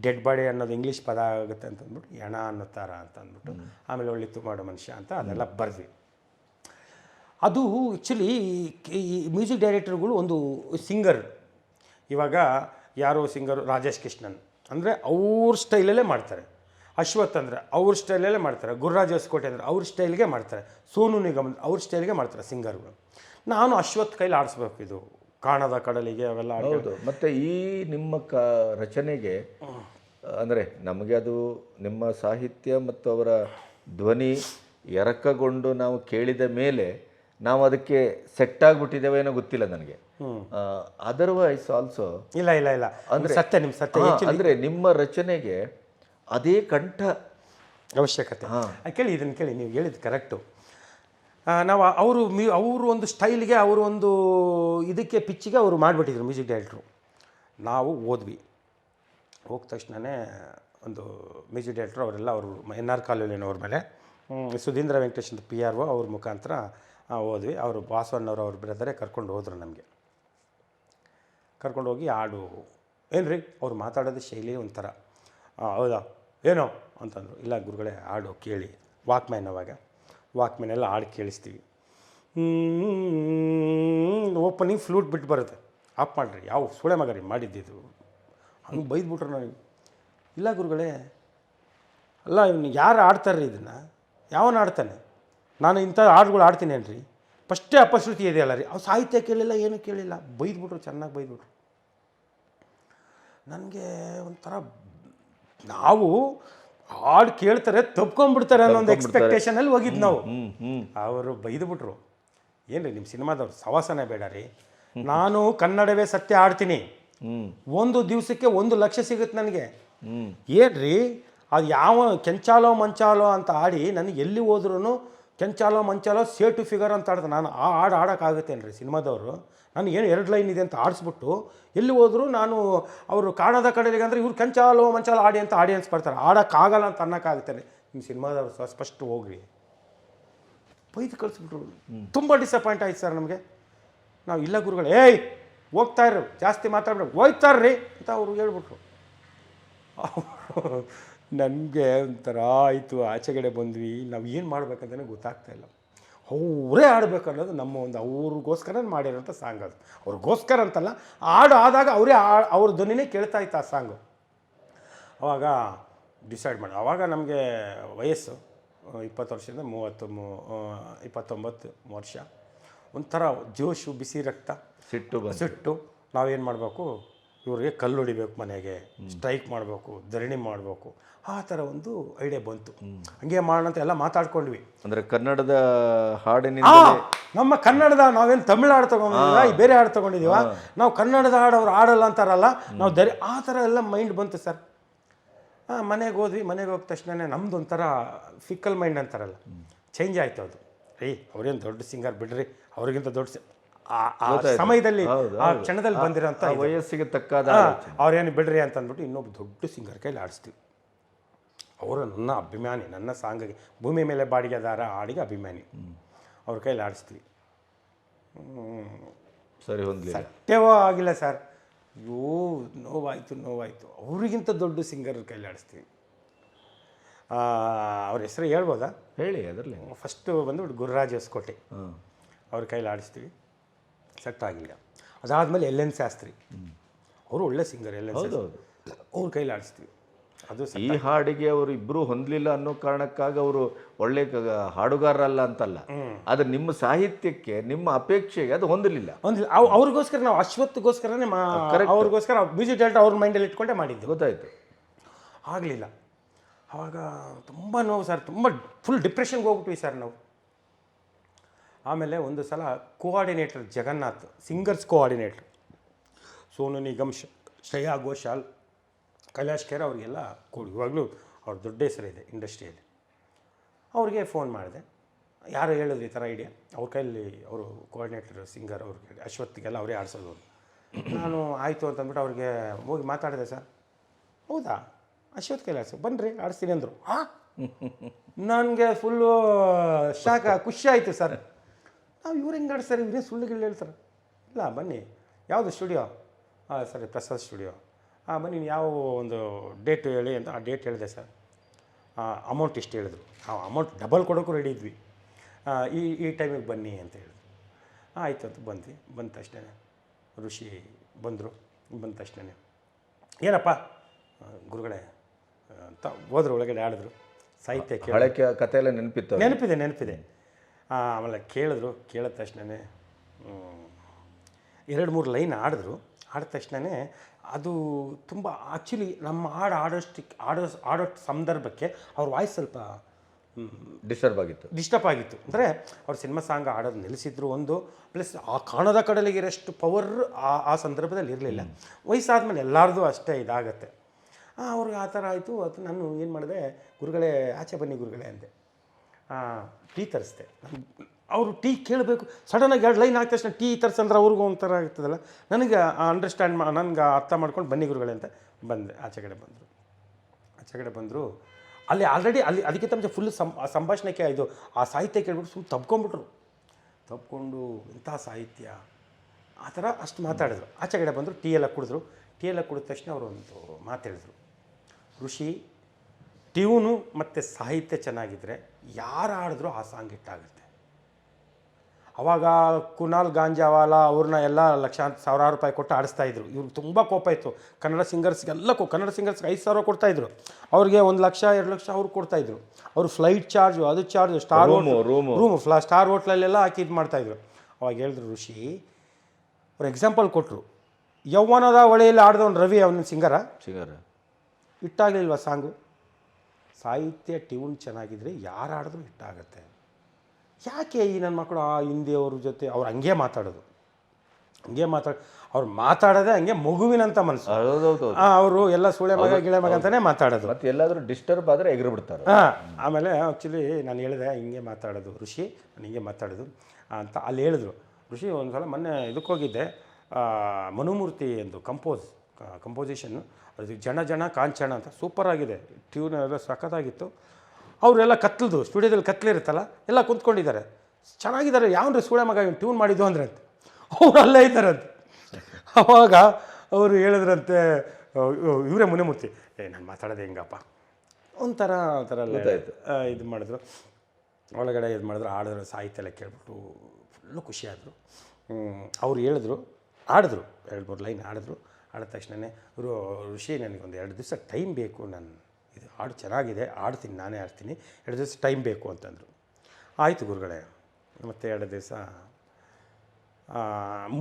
Speaker 1: ಡೆಡ್ ಬಾಡಿ ಅನ್ನೋದು ಇಂಗ್ಲೀಷ್ ಪದ ಆಗುತ್ತೆ ಅಂತ ಅಂದ್ಬಿಟ್ಟು ಎಣ ಅನ್ನುತ್ತಾರ ಅಂತ ಅಂದ್ಬಿಟ್ಟು ಆಮೇಲೆ ಒಳ್ಳಿತು ಮಾಡೋ ಮನುಷ್ಯ ಅಂತ ಅದೆಲ್ಲ ಬರೆದ್ವಿ ಅದು ಆ್ಯಕ್ಚುಲಿ ಈ ಮ್ಯೂಸಿಕ್ ಡೈರೆಕ್ಟರ್ಗಳು ಒಂದು ಸಿಂಗರ್. ಇವಾಗ ಯಾರೋ ಸಿಂಗರು ರಾಜೇಶ್ ಕೃಷ್ಣನ್. ಅಂದರೆ ಅವ್ರ ಸ್ಟೈಲಲ್ಲೇ ಮಾಡ್ತಾರೆ. ಅಶ್ವಥ್ ಅಂದರೆ ಅವ್ರ ಸ್ಟೈಲಲ್ಲೇ ಮಾಡ್ತಾರೆ. ಗುರುರಾಜ್ ಹೊಸಕೋಟೆ ಅಂದರೆ ಅವ್ರ ಸ್ಟೈಲ್ಗೆ ಮಾಡ್ತಾರೆ. ಸೋನು ನಿಗಮ್ ಅವ್ರ ಸ್ಟೈಲ್ಗೆ ಮಾಡ್ತಾರೆ ಸಿಂಗರ್ಗಳು. ನಾನು ಅಶ್ವಥ್ ಕೈಲಿ ಆಡಿಸ್ಬೇಕು ಇದು. ಕಾಣದ ಕಡಲಿಗೆ ಅವೆಲ್ಲ
Speaker 2: ಹೌದು. ಮತ್ತೆ ಈ ನಿಮ್ಮ ಕ ರಚನೆಗೆ ಅಂದರೆ ನಮಗೆ ಅದು ನಿಮ್ಮ ಸಾಹಿತ್ಯ ಮತ್ತು ಅವರ ಧ್ವನಿ ಎರಕಗೊಂಡು ನಾವು ಕೇಳಿದ ಮೇಲೆ ನಾವು ಅದಕ್ಕೆ ಸೆಟ್ ಆಗಿಬಿಟ್ಟಿದ್ದೇವೆ ಏನೋ ಗೊತ್ತಿಲ್ಲ ನನಗೆ. ಅದರ್ವೈಸ್ ಆಲ್ಸೋ
Speaker 1: ಇಲ್ಲ ಇಲ್ಲ ಇಲ್ಲ. ಅಂದರೆ ಸತ್ಯ ನಿಮ್ಮ ಸತ್ಯ.
Speaker 2: ಅಂದರೆ ನಿಮ್ಮ ರಚನೆಗೆ ಅದೇ ಕಂಠ
Speaker 1: ಅವಶ್ಯಕತೆ. ಕೇಳಿ ಇದನ್ನು ಕೇಳಿ ನೀವು ಹೇಳಿದ್ದು ಕರೆಕ್ಟು ನಾವು ಅವರು ಮ್ಯೂ ಅವರು ಒಂದು ಸ್ಟೈಲ್ಗೆ ಅವರು ಒಂದು ಇದಕ್ಕೆ ಪಿಚ್ಚಿಗೆ ಅವರು ಮಾಡಿಬಿಟ್ಟಿದ್ರು ಮ್ಯೂಸಿಕ್ ಡೈರೆಕ್ಟ್ರು. ನಾವು ಓದ್ವಿ. ಹೋದ ತಕ್ಷಣವೇ ಒಂದು ಮ್ಯೂಸಿಕ್ ಡೈರೆಕ್ಟ್ರು ಅವರೆಲ್ಲ ಅವರು ಎನ್ ಆರ್ ಕಾಲೋನಿಯವ್ರ ಮೇಲೆ ಸುಧೀಂದ್ರ ವೆಂಕಟೇಶ್ ಅಂತ ಪಿ ಆರ್ ಒ ಅವ್ರ ಮುಖಾಂತರ ಓದ್ವಿ. ಅವರು ಬಾಸವಣ್ಣವ್ರು ಅವ್ರ ಬ್ರದರೇ ಕರ್ಕೊಂಡು ಹೋದರು ನಮಗೆ. ಕರ್ಕೊಂಡು ಹೋಗಿ ಹಾಡು. ಏನು ರೀ ಅವ್ರು ಮಾತಾಡೋದು ಶೈಲಿ ಒಂಥರ. "ಆ, ಹೌದಾ? ಏನೋ? ಅಂತಂದರು. ಇಲ್ಲ ಗುರುಗಳೇ ಹಾಡು ಕೇಳಿ. ವಾಕ್ಮ್ಯಾನ್ ಅವಾಗ. ವಾಕ್ಮ್ಯಾನ್ ಎಲ್ಲ ಹಾಡು ಕೇಳಿಸ್ತೀವಿ. ಓಪನಿಂಗ್ ಫ್ಲೂಟ್ ಬಿಟ್ಟು ಬರುತ್ತೆ. ಆಫ್ ಮಾಡಿರಿ. ಯಾವ ಸುಳೆ ಮಗ ರೀ ಮಾಡಿದ್ದಿದ್ದು ಹಂಗೆ ಬೈದ್ಬಿಟ್ರು ನಾನು ಇಲ್ಲ ಗುರುಗಳೇ, ಅಲ್ಲ ಇವ್ನು ಯಾರು ಆಡ್ತಾರ್ರಿ ಇದನ್ನು? ಯಾವನು ಆಡ್ತಾನೆ ನಾನು ಇಂಥ ಹಾಡುಗಳು ಆಡ್ತೀನೇನ್ರಿ ಫಸ್ಟೇ ಅಪಶ್ರುತಿ ಇದೆಯಲ್ಲ ರೀ. ಅವ್ರು ಸಾಹಿತ್ಯ ಕೇಳಿಲ್ಲ, ಏನೂ ಕೇಳಿಲ್ಲ. ಬೈದ್ಬಿಟ್ರು, ಚೆನ್ನಾಗಿ ಬೈದ್ಬಿಟ್ರು. ನನಗೆ ಒಂಥರ ನಾವು ಹಾಡು ಕೇಳ್ತಾರೆ ತಪ್ಕೊಂಡ್ಬಿಡ್ತಾರೆ ಅನ್ನೋ ಒಂದು ಎಕ್ಸ್ಪೆಕ್ಟೇಷನ್ ಅಲ್ಲಿ
Speaker 2: ಹೋಗಿದ್ ನಾವು.
Speaker 1: ಅವರು ಬೈದ್ಬಿಟ್ರು. ಏನು ರೀ ನಿಮ್ಮ ಸಿನಿಮಾದವ್ರು ಸವಾಸನೆ ಬೇಡ ರೀ. ನಾನು ಕನ್ನಡವೇ ಸತ್ಯ ಆಡ್ತೀನಿ ಒಂದು ದಿವಸಕ್ಕೆ ಒಂದು ಲಕ್ಷ ಸಿಗುತ್ತೆ ನನಗೆ. ಏನ್ರಿ? ಅದು ಯಾವ ಕೆಂಚಾಲೋ ಮಂಚಾಲೋ ಅಂತ ಆಡಿ ನನಗೆ ಎಲ್ಲಿ ಹೋದ್ರೂ ಕೆಂಚಾಲೋ ಮಂಚಾಲೋ ಸೇಟು ಫಿಗರ್ ಅಂತ ಆಡ್ತಾರೆ ನಾನು ಆ ಹಾಡು ಆಡೋಕ್ಕಾಗುತ್ತೇನ್ರಿ ಸಿನಿಮಾದವರು. ನಾನು ಏನು ಎರಡು ಲೈನ್ ಇದೆ ಅಂತ ಆಡಿಸ್ಬಿಟ್ಟು ಎಲ್ಲಿ ಹೋದರೂ ನಾನು ಅವರು ಕಾಣದ ಕಡೆಗೆ ಅಂದರೆ ಇವ್ರು ಕೆಂಚಾಲೋ ಮಂಚಾಲೋ ಆಡಿ ಅಂತ ಆಡಿಯನ್ಸ್ ಬರ್ತಾರೆ. ಆಡೋಕ್ಕಾಗಲ್ಲ ಅಂತ ಅನ್ನೋಕ್ಕಾಗುತ್ತೆ ನಿಮ್ಮ ಸಿನಿಮಾದವ್ರು ಸ್ಪಷ್ಟ ಹೋಗ್ರಿ. ಬೈದು ಕಳಿಸ್ಬಿಟ್ರು. ತುಂಬ ಡಿಸಪಾಯಿಂಟ್ ಆಯ್ತು ಸರ್ ನಮಗೆ. ನಾವು ಇಲ್ಲ ಗುರುಗಳು ಏಯ್ ಹೋಗ್ತಾ ಇರು ಜಾಸ್ತಿ ಮಾತಾಡ್ಬಿಡು ಹೋಯ್ತಾರ್ರಿ ಅಂತ ಅವರು ಹೇಳ್ಬಿಟ್ರು. ನನಗೆ ಒಂಥರ ಆಯಿತು ಆಚೆಗಡೆ ಬಂದ್ವಿ ನಾವು ಏನು ಮಾಡ್ಬೇಕಂತಲೇ ಗೊತ್ತಾಗ್ತಾ ಇಲ್ಲ. ಅವರೇ ಆಡಬೇಕು ಅನ್ನೋದು ನಮ್ಮ ಒಂದು ಅವ್ರಿಗೋಸ್ಕರ ಮಾಡಿರೋಂಥ ಸಾಂಗ್ ಅದು. ಅವ್ರಿಗೋಸ್ಕರ ಅಂತಲ್ಲ ಹಾಡು ಆದಾಗ ಅವರೇ ಅವ್ರ ಧ್ವನಿನೇ ಕೇಳ್ತಾ ಇತ್ತು ಆ ಸಾಂಗು. ಅವಾಗ ಡಿಸೈಡ್ ಮಾಡಿ. ಆವಾಗ ನಮಗೆ ವಯಸ್ಸು ಇಪ್ಪತ್ತು ವರ್ಷದಿಂದ ಮೂವತ್ತು ಮೂ ಇಪ್ಪತ್ತೊಂಬತ್ತು ವರ್ಷ. ಒಂಥರ ಜೋಶು ಬಿಸಿ ರಕ್ತ.
Speaker 2: ಸಿಟ್ಟು
Speaker 1: ಸಿಟ್ಟು. ನಾವೇನು ಮಾಡಬೇಕು? ಇವ್ರಿಗೆ ಕಲ್ಲು ಹೊಡಿಬೇಕು ಮನೆಗೆ ಸ್ಟ್ರೈಕ್ ಮಾಡಬೇಕು ಧರಣಿ ಮಾಡಬೇಕು. ಆ ಥರ ಒಂದು ಐಡಿಯಾ ಬಂತು. ಹಂಗೆ ಮಾಡೋಣ ಅಂತ ಎಲ್ಲ ಮಾತಾಡ್ಕೊಂಡ್ವಿ.
Speaker 2: ಅಂದರೆ ಕನ್ನಡದ
Speaker 1: ಹಾಡಿನ
Speaker 2: ಹಾಡಿನಿಂದ
Speaker 1: ನಮ್ಮ ಕನ್ನಡದ ನಾವೇನು ತಮಿಳು ಹಾಡು ತೊಗೊಂಡಿದ್ದೀವ ಈ ಬೇರೆ ಹಾಡು ತೊಗೊಂಡಿದ್ದೀವ? ನಾವು ಕನ್ನಡದ ಹಾಡು ಅವ್ರು ಹಾಡಲ್ಲ ಅಂತಾರಲ್ಲ ನಾವು ದರಿ ಆ ಥರ ಎಲ್ಲ ಮೈಂಡ್ ಬಂತು ಸರ್. ಹಾಂ ಮನೆಗೆ ಹೋದ್ವಿ ಮನೆಗೆ ಹೋದ ತಕ್ಷಣ ನಮ್ದು ಒಂಥರ ಫಿಕ್ಕಲ್ ಮೈಂಡ್ ಅಂತಾರಲ್ಲ. ಚೇಂಜ್ ಆಯಿತು ಅದು. ರೀ ಅವ್ರೇನು ದೊಡ್ಡ ಸಿಂಗರ್ ಬಿಡ್ರಿ ಅವ್ರಿಗಿಂತ ದೊಡ್ಡ ಸಿ- ಆ- ಸಮಯದಲ್ಲಿ ಆ ಕ್ಷಣದಲ್ಲಿ ಬಂದಿರೋಂಥ
Speaker 2: ವಯಸ್ಸಿಗೆ ತಕ್ಕಾದ
Speaker 1: ಅವ್ರೇನು ಬಿಡ್ರಿ ಅಂತ ಅಂದ್ಬಿಟ್ಟು ಇನ್ನೊಬ್ಬ ದೊಡ್ಡ ಸಿಂಗರ್ ಕೈಲಿ ಆಡಿಸ್ತೀವಿ. ಅವರು ನನ್ನ ಅಭಿಮಾನಿ ನನ್ನ ಸಾಂಗಿಗೆ ಭೂಮಿ ಮೇಲೆ ಬಾಡಿಗೆದಾರ ಹಾಡಿಗೆ ಅಭಿಮಾನಿ. ಅವ್ರ ಕೈಲಿ ಆಡಿಸ್ತೀವಿ.
Speaker 2: ಸರಿ ಒಂದು
Speaker 1: ಸತ್ಯವೋ ಆಗಿಲ್ಲ ಸರ್. ಅಯ್ಯೋ ನೋವಾಯಿತು ನೋವಾಯಿತು. ಅವರಿಗಿಂತ ದೊಡ್ಡ ಸಿಂಗರ್ ಕೈಲಿ ಆಡಿಸ್ತೀವಿ. ಅವ್ರ ಹೆಸರು ಹೇಳ್ಬೋದಾ?
Speaker 2: ಹೇಳಿ ಅದರಲ್ಲಿ.
Speaker 1: ಫಸ್ಟು ಬಂದ್ಬಿಟ್ಟು ಗುರುರಾಜ್ ಹೊಸ್ಕೋಟೆ ಅವ್ರ ಕೈಲಿ ಆಡಿಸ್ತೀವಿ. ಸೆಟ್ ಆಗಿಲ್ಲ. ಅದಾದಮೇಲೆ ಎಲ್ ಎನ್ ಶಾಸ್ತ್ರಿ. ಅವರು ಒಳ್ಳೆ ಸಿಂಗರ್ ಎಲ್ ಎನ್ ಅವ್ರ ಕೈಲಿ ಆಡಿಸ್ತೀವಿ. ಅದು
Speaker 2: ಈ ಹಾಡಿಗೆ ಅವರು ಇಬ್ಬರೂ ಹೊಂದಲಿಲ್ಲ ಅನ್ನೋ ಕಾರಣಕ್ಕಾಗಿ ಅವರು ಒಳ್ಳೆ ಹಾಡುಗಾರರಲ್ಲ ಅಂತಲ್ಲ. ಆದರೆ ನಿಮ್ಮ ಸಾಹಿತ್ಯಕ್ಕೆ ನಿಮ್ಮ ಅಪೇಕ್ಷೆಗೆ ಅದು ಹೊಂದಲಿಲ್ಲ.
Speaker 1: ಹೊಂದಿಲ್ಲ ಅವ್ ಅವ್ರಿಗೋಸ್ಕರ ನಾವು ಅಶ್ವತ್ಗೋಸ್ಕರನೇ ಮಾ ಅವ್ರಿಗೋಸ್ಕರ ಮ್ಯೂಸಿಕ್ ಡೈರೆಕ್ಟರ್ ಅವ್ರ ಮೈಂಡಲ್ಲಿ ಇಟ್ಕೊಂಡೇ ಮಾಡಿದ್ದು.
Speaker 2: ಗೊತ್ತಾಯ್ತು.
Speaker 1: ಆಗಲಿಲ್ಲ. ಆವಾಗ ತುಂಬ ನೋವು ಸರ್. ತುಂಬ ಫುಲ್ ಡಿಪ್ರೆಷನ್ಗೆ ಹೋಗ್ಬಿಟ್ವಿ ಸರ್ ನಾವು. ಆಮೇಲೆ ಒಂದು ಸಲ coordinator Jagannath singers coordinator Sonu Nigam Shreya Ghoshal, Kailash Kher ಅವರಿಗೆಲ್ಲ ಕೊಡು. ಇವಾಗಲೂ ಅವ್ರ ದೊಡ್ಡ ಹೆಸರಿದೆ ಇಂಡಸ್ಟ್ರಿಯಲ್ಲಿ. ಅವ್ರಿಗೆ ಫೋನ್ ಮಾಡಿದೆ. ಯಾರು ಹೇಳಿದ್ರು ಈ ಥರ ಐಡಿಯಾ ಅವ್ರ ಕೈಯಲ್ಲಿ ಅವರು ಕೋಆರ್ಡಿನೇಟರ್ ಸಿಂಗರ್ ಅವ್ರಿಗೆ, ಅಶ್ವತ್ಗೆಲ್ಲ ಅವರೇ ಆಡಿಸೋದು. ನಾನು ಆಯಿತು ಅಂತಂದ್ಬಿಟ್ಟು ಅವ್ರಿಗೆ ಹೋಗಿ ಮಾತಾಡಿದೆ ಸರ್. ಹೌದಾ? ಅಶ್ವತ್ ಕೈಲಾಸ ಬನ್ನಿರಿ ಆಡಿಸ್ತೀನಿ ಅಂದರು. ಹಾಂ ನನಗೆ ಫುಲ್ಲು ಶಾಖ, ಖುಷಿ ಆಯಿತು ಸರ್. ನಾವು ಇವ್ರು ಹೆಂಗೆ ಆಡ್ತಾರೆ ಇವರೇ ಸುಳ್ಳುಗಳು ಹೇಳ್ತಾರೆ? ಇಲ್ಲ ಬನ್ನಿ. ಯಾವುದು ಸ್ಟುಡಿಯೋ ಹಾಂ ಸರಿ ಪ್ರಸಾದ್ ಸ್ಟುಡಿಯೋ ಹಾಂ ಬನ್ನಿ ನೀವು ಯಾವ ಒಂದು ಡೇಟ್ ಹೇಳಿ ಅಂತ ಆ ಡೇಟ್ ಹೇಳಿದೆ ಸರ್. ಅಮೌಂಟ್ ಇಷ್ಟು ಹೇಳಿದ್ರು. ಆ ಅಮೌಂಟ್ ಡಬಲ್ ಕೊಡೋಕ್ಕೂ ರೆಡಿ ಇದ್ವಿ. ಈ ಈ ಟೈಮಿಗೆ ಬನ್ನಿ ಅಂತ ಹೇಳಿದ್ರು. ಆಯಿತು ಅಂತ ಬಂದ್ವಿ. ಬಂದ ತಕ್ಷಣ ಋಷಿ ಬಂದರು. ಬಂದ ತಕ್ಷಣ ಏನಪ್ಪ? ಗುರುಗಳೇ ಅಂತ ಹೋದ್ರು ಒಳಗಡೆ ಆಡಿದ್ರು. ಸಾಹಿತ್ಯ ಕಥೆ
Speaker 2: ಹಳೆ ಎಲ್ಲ ನೆನಪಿತ್ತು
Speaker 1: ನೆನಪಿದೆ ನೆನಪಿದೆ. ಆಮೇಲೆ ಕೇಳಿದ್ರು ಕೇಳಿದ ತಕ್ಷಣವೇ ಎರಡು ಮೂರು ಲೈನ್ ಆಡಿದ್ರು. ಆಡಿದ ತಕ್ಷಣವೇ ಅದು ತುಂಬ ಆ್ಯಕ್ಚುಲಿ ನಮ್ಮ ಹಾಡು ಆಡೋಷ್ಟು ಆಡೋ ಆಡೋ ಸಂದರ್ಭಕ್ಕೆ ಅವ್ರ ವಾಯ್ಸ್ ಸ್ವಲ್ಪ
Speaker 2: ಡಿಸ್ಟರ್ಬ್ ಆಗಿತ್ತು.
Speaker 1: ಡಿಸ್ಟರ್ಬ್ ಆಗಿತ್ತು. ಅಂದರೆ ಅವ್ರು ಸಿನಿಮಾ ಸಾಂಗ್ ಆಡೋದು ನಿಲ್ಲಿಸಿದ್ರು ಒಂದು ಪ್ಲಸ್ ಆ ಕಾಣದ ಕಡಲಿಗಿರೋಷ್ಟು ಪವರ್ ಆ ಆ ಸಂದರ್ಭದಲ್ಲಿ ಇರಲಿಲ್ಲ. ವಯಸ್ಸಾದ್ಮೇಲೆ ಎಲ್ಲರದು ಅಷ್ಟೇ ಇದಾಗತ್ತೆ. ಅವ್ರಿಗೆ ಆ ಥರ ಆಯಿತು. ಅದು ನಾನು ಏನು ಮಾಡಿದೆ ಗುರುಗಳೇ ಆಚೆ ಬನ್ನಿ ಗುರುಗಳೇ ಅಂದೆ. ಟೀ ತರಿಸ್ದೆ. ಅವರು ಟೀ ಕೇಳಬೇಕು. ಸಡನ್ನಾಗಿ ಎರಡು ಲೈನ್ ಆದ ತಕ್ಷಣ ಟೀ ತರ್ಸಂದ್ರೆ ಅವ್ರಿಗೂ ಒಂಥರ ಆಗ್ತದಲ್ಲ. ನನಗೆ ಅಂಡರ್ಸ್ಟ್ಯಾಂಡ್ ಮಾ, ನನಗೆ ಅರ್ಥ ಮಾಡ್ಕೊಂಡು ಬನ್ನಿ ಗುರುಗಳೇ ಅಂತ ಬಂದೆ, ಆಚೆ ಕಡೆ ಬಂದರು. ಆಚೆ ಕಡೆ ಬಂದರು. ಅಲ್ಲಿ ಆಲ್ರೆಡಿ ಅಲ್ಲಿ ಅದಕ್ಕಿಂತ ಮುಂಚೆ ಫುಲ್ ಸಂ ಸಂಭಾಷಣೆಗೆ ಇದು, ಆ ಸಾಹಿತ್ಯ ಕೇಳ್ಬಿಟ್ಟು ಸುಮ್ಮನೆ ತಪ್ಕೊಂಡ್ಬಿಟ್ರು ತಪ್ಕೊಂಡು ಇಂಥ ಸಾಹಿತ್ಯ. ಆ ಥರ ಅಷ್ಟು ಮಾತಾಡಿದ್ರು. ಆಚೆ ಕಡೆ ಬಂದರು, ಟೀ ಎಲ್ಲ ಕುಡಿದ್ರು. ಟೀ ಎಲ್ಲ ಕುಡಿದ ತಕ್ಷಣ ಅವರು ಒಂದು ಮಾತು ಹೇಳಿದ್ರು. ಋಷಿ ಟ್ಯೂನು ಮತ್ತು ಸಾಹಿತ್ಯ ಚೆನ್ನಾಗಿದ್ದರೆ ಯಾರು ಆಡಿದ್ರೂ ಆ ಸಾಂಗ್ ಹಿಟ್ಟಾಗುತ್ತೆ ಅವಾಗ ಕುನಾಲ್ ಗಾಂಜಾವಾಲ ಅವ್ರನ್ನ ಎಲ್ಲ ಲಕ್ಷಾಂತರ ಸಾವಿರಾರು ರೂಪಾಯಿ ಕೊಟ್ಟು ಆಡಿಸ್ತಾ ಇದ್ರು. ಇವ್ರಿಗೆ ತುಂಬ ಕೋಪ ಇತ್ತು. ಕನ್ನಡ ಸಿಂಗರ್ಸ್ಗೆಲ್ಲ ಕೋ ಕನ್ನಡ ಸಿಂಗರ್ಸ್ಗೆ ಐದು ಸಾವಿರ ಕೊಡ್ತಾ ಇದ್ರು. ಅವ್ರಿಗೆ ಒಂದು ಲಕ್ಷ ಎರಡು ಲಕ್ಷ ಅವ್ರು ಕೊಡ್ತಾ ಇದ್ರು. ಅವ್ರು ಫ್ಲೈಟ್ ಚಾರ್ಜು ಅದು ಚಾರ್ಜು ಸ್ಟಾರ್
Speaker 2: ರೂಮ್
Speaker 1: ರೂಮ್ ಫ್ಲಾ ಸ್ಟಾರ್ ಹೋಟ್ಲಲ್ಲೆಲ್ಲ ಹಾಕಿ ಇದು ಮಾಡ್ತಾಯಿದ್ರು ಅವಾಗ ಹೇಳಿದ್ರು ಋಷಿ ಅವ್ರು ಎಕ್ಸಾಂಪಲ್ ಕೊಟ್ಟರು ಯೌವನದ ಹೊಳೆಯಲ್ಲಿ ಆಡಿದವನು ರವಿ ಅವನ ಸಿಂಗರ
Speaker 2: ಸಿಂಗರ
Speaker 1: ಹಿಟ್ಟಾಗಲಿಲ್ವ ಸಾಂಗು? ಸಾಹಿತ್ಯ ಟ್ಯೂನ್ ಚೆನ್ನಾಗಿದ್ರೆ ಯಾರು ಆಡಿದ್ರು ಹಿಟ್ಟಾಗುತ್ತೆ. ಯಾಕೆ ಈ ನನ್ನ ಮಕ್ಕಳು ಆ ಹಿಂದಿಯವ್ರ ಜೊತೆ ಅವ್ರು ಹಂಗೆ ಮಾತಾಡೋದು? ಹಂಗೆ ಮಾತಾಡ ಅವ್ರು ಮಾತಾಡೋದೇ ಹಂಗೆ ಮಗುವಿನಂತ ಮನಸ್ಸು.
Speaker 2: ಹೌದೌದು
Speaker 1: ಅವರು ಎಲ್ಲ ಸುಳೆ ಮಗ ಗಿಳೆ ಮಗ ಅಂತಾನೆ ಮಾತಾಡೋದು.
Speaker 2: ಮತ್ತೆ ಎಲ್ಲಾದರೂ ಡಿಸ್ಟರ್ಬ್ ಆದ್ರೆ ಎಗರು ಬಿಡ್ತಾರೆ.
Speaker 1: ಹಾಂ ಆಮೇಲೆ ಆ್ಯಕ್ಚುಲಿ ನಾನು ಹೇಳಿದೆ ಹಿಂಗೆ ಮಾತಾಡೋದು. ಋಷಿ ನಾನು ಹಿಂಗೆ ಮಾತಾಡೋದು ಅಂತ ಅಲ್ಲಿ ಹೇಳಿದ್ರು. ಋಷಿ ಒಂದು ಸಲ ಮೊನ್ನೆ ಇದಕ್ಕೆ ಹೋಗಿದ್ದೆ ಆ, ಮನುಮೂರ್ತಿ ಎಂದು ಕಂಪೋಸ್. ಕಂಪೋಸಿಷನ್ನು ಅದು ಜನ ಜನ ಕಾಂಚಣ ಅಂತ ಸೂಪರ್ ಆಗಿದೆ. ಟ್ಯೂನ್ ಎಲ್ಲ ಸಖತ್ತಾಗಿತ್ತು. ಅವರೆಲ್ಲ ಕತ್ಲದು ಸ್ಟುಡಿಯೋದಲ್ಲಿ ಕತ್ಲಿರುತ್ತಲ್ಲ ಎಲ್ಲ ಕುಂತ್ಕೊಂಡಿದ್ದಾರೆ. ಚೆನ್ನಾಗಿದ್ದಾರೆ ಯಾವನ್ರಿ ಸೂಳೆ ಮಗ ಇವ್ನು ಟ್ಯೂನ್ ಮಾಡಿದ್ದು ಅಂದ್ರೆ ಅಂತ. ಅವ್ರು ಅಲ್ಲೇ ಇದ್ದಾರಂತೆ ಅವಾಗ ಅವರು ಹೇಳಿದ್ರಂತೆ ಇವರೇ ಮುನಿಮೂರ್ತಿ. ಏ ನಾನು ಮಾತಾಡೋದು ಹೆಂಗಪ್ಪ? ಒಂಥರ ಒಂಥರ ಇದು ಮಾಡಿದ್ರು. ಒಳಗಡೆ ಇದು ಮಾಡಿದ್ರು ಹಾಡಿದ್ರು ಸಾಹಿತ್ಯ ಎಲ್ಲ ಕೇಳ್ಬಿಟ್ಟು ಫುಲ್ಲು ಖುಷಿಯಾದರು ಅವ್ರು ಹೇಳಿದ್ರು ಆಡಿದ್ರು ಎರಡು ಮೂರು ಲೈನ್ ಆಡಿದ್ರು ಆಡಿದ ತಕ್ಷಣವೇ ಋಷಿ ನನಗೊಂದು ಎರಡು ದಿವಸ ಟೈಮ್ ಬೇಕು ನಾನು ಇದು ಹಾಡು ಚೆನ್ನಾಗಿದೆ ಆಡ್ತೀನಿ ನಾನೇ ಆಡ್ತೀನಿ ಎರಡು ದಿವಸ ಟೈಮ್ ಬೇಕು ಅಂತಂದರು. ಆಯಿತು ಗುರುಗಳೇ ಮತ್ತು ಎರಡು ದಿವಸ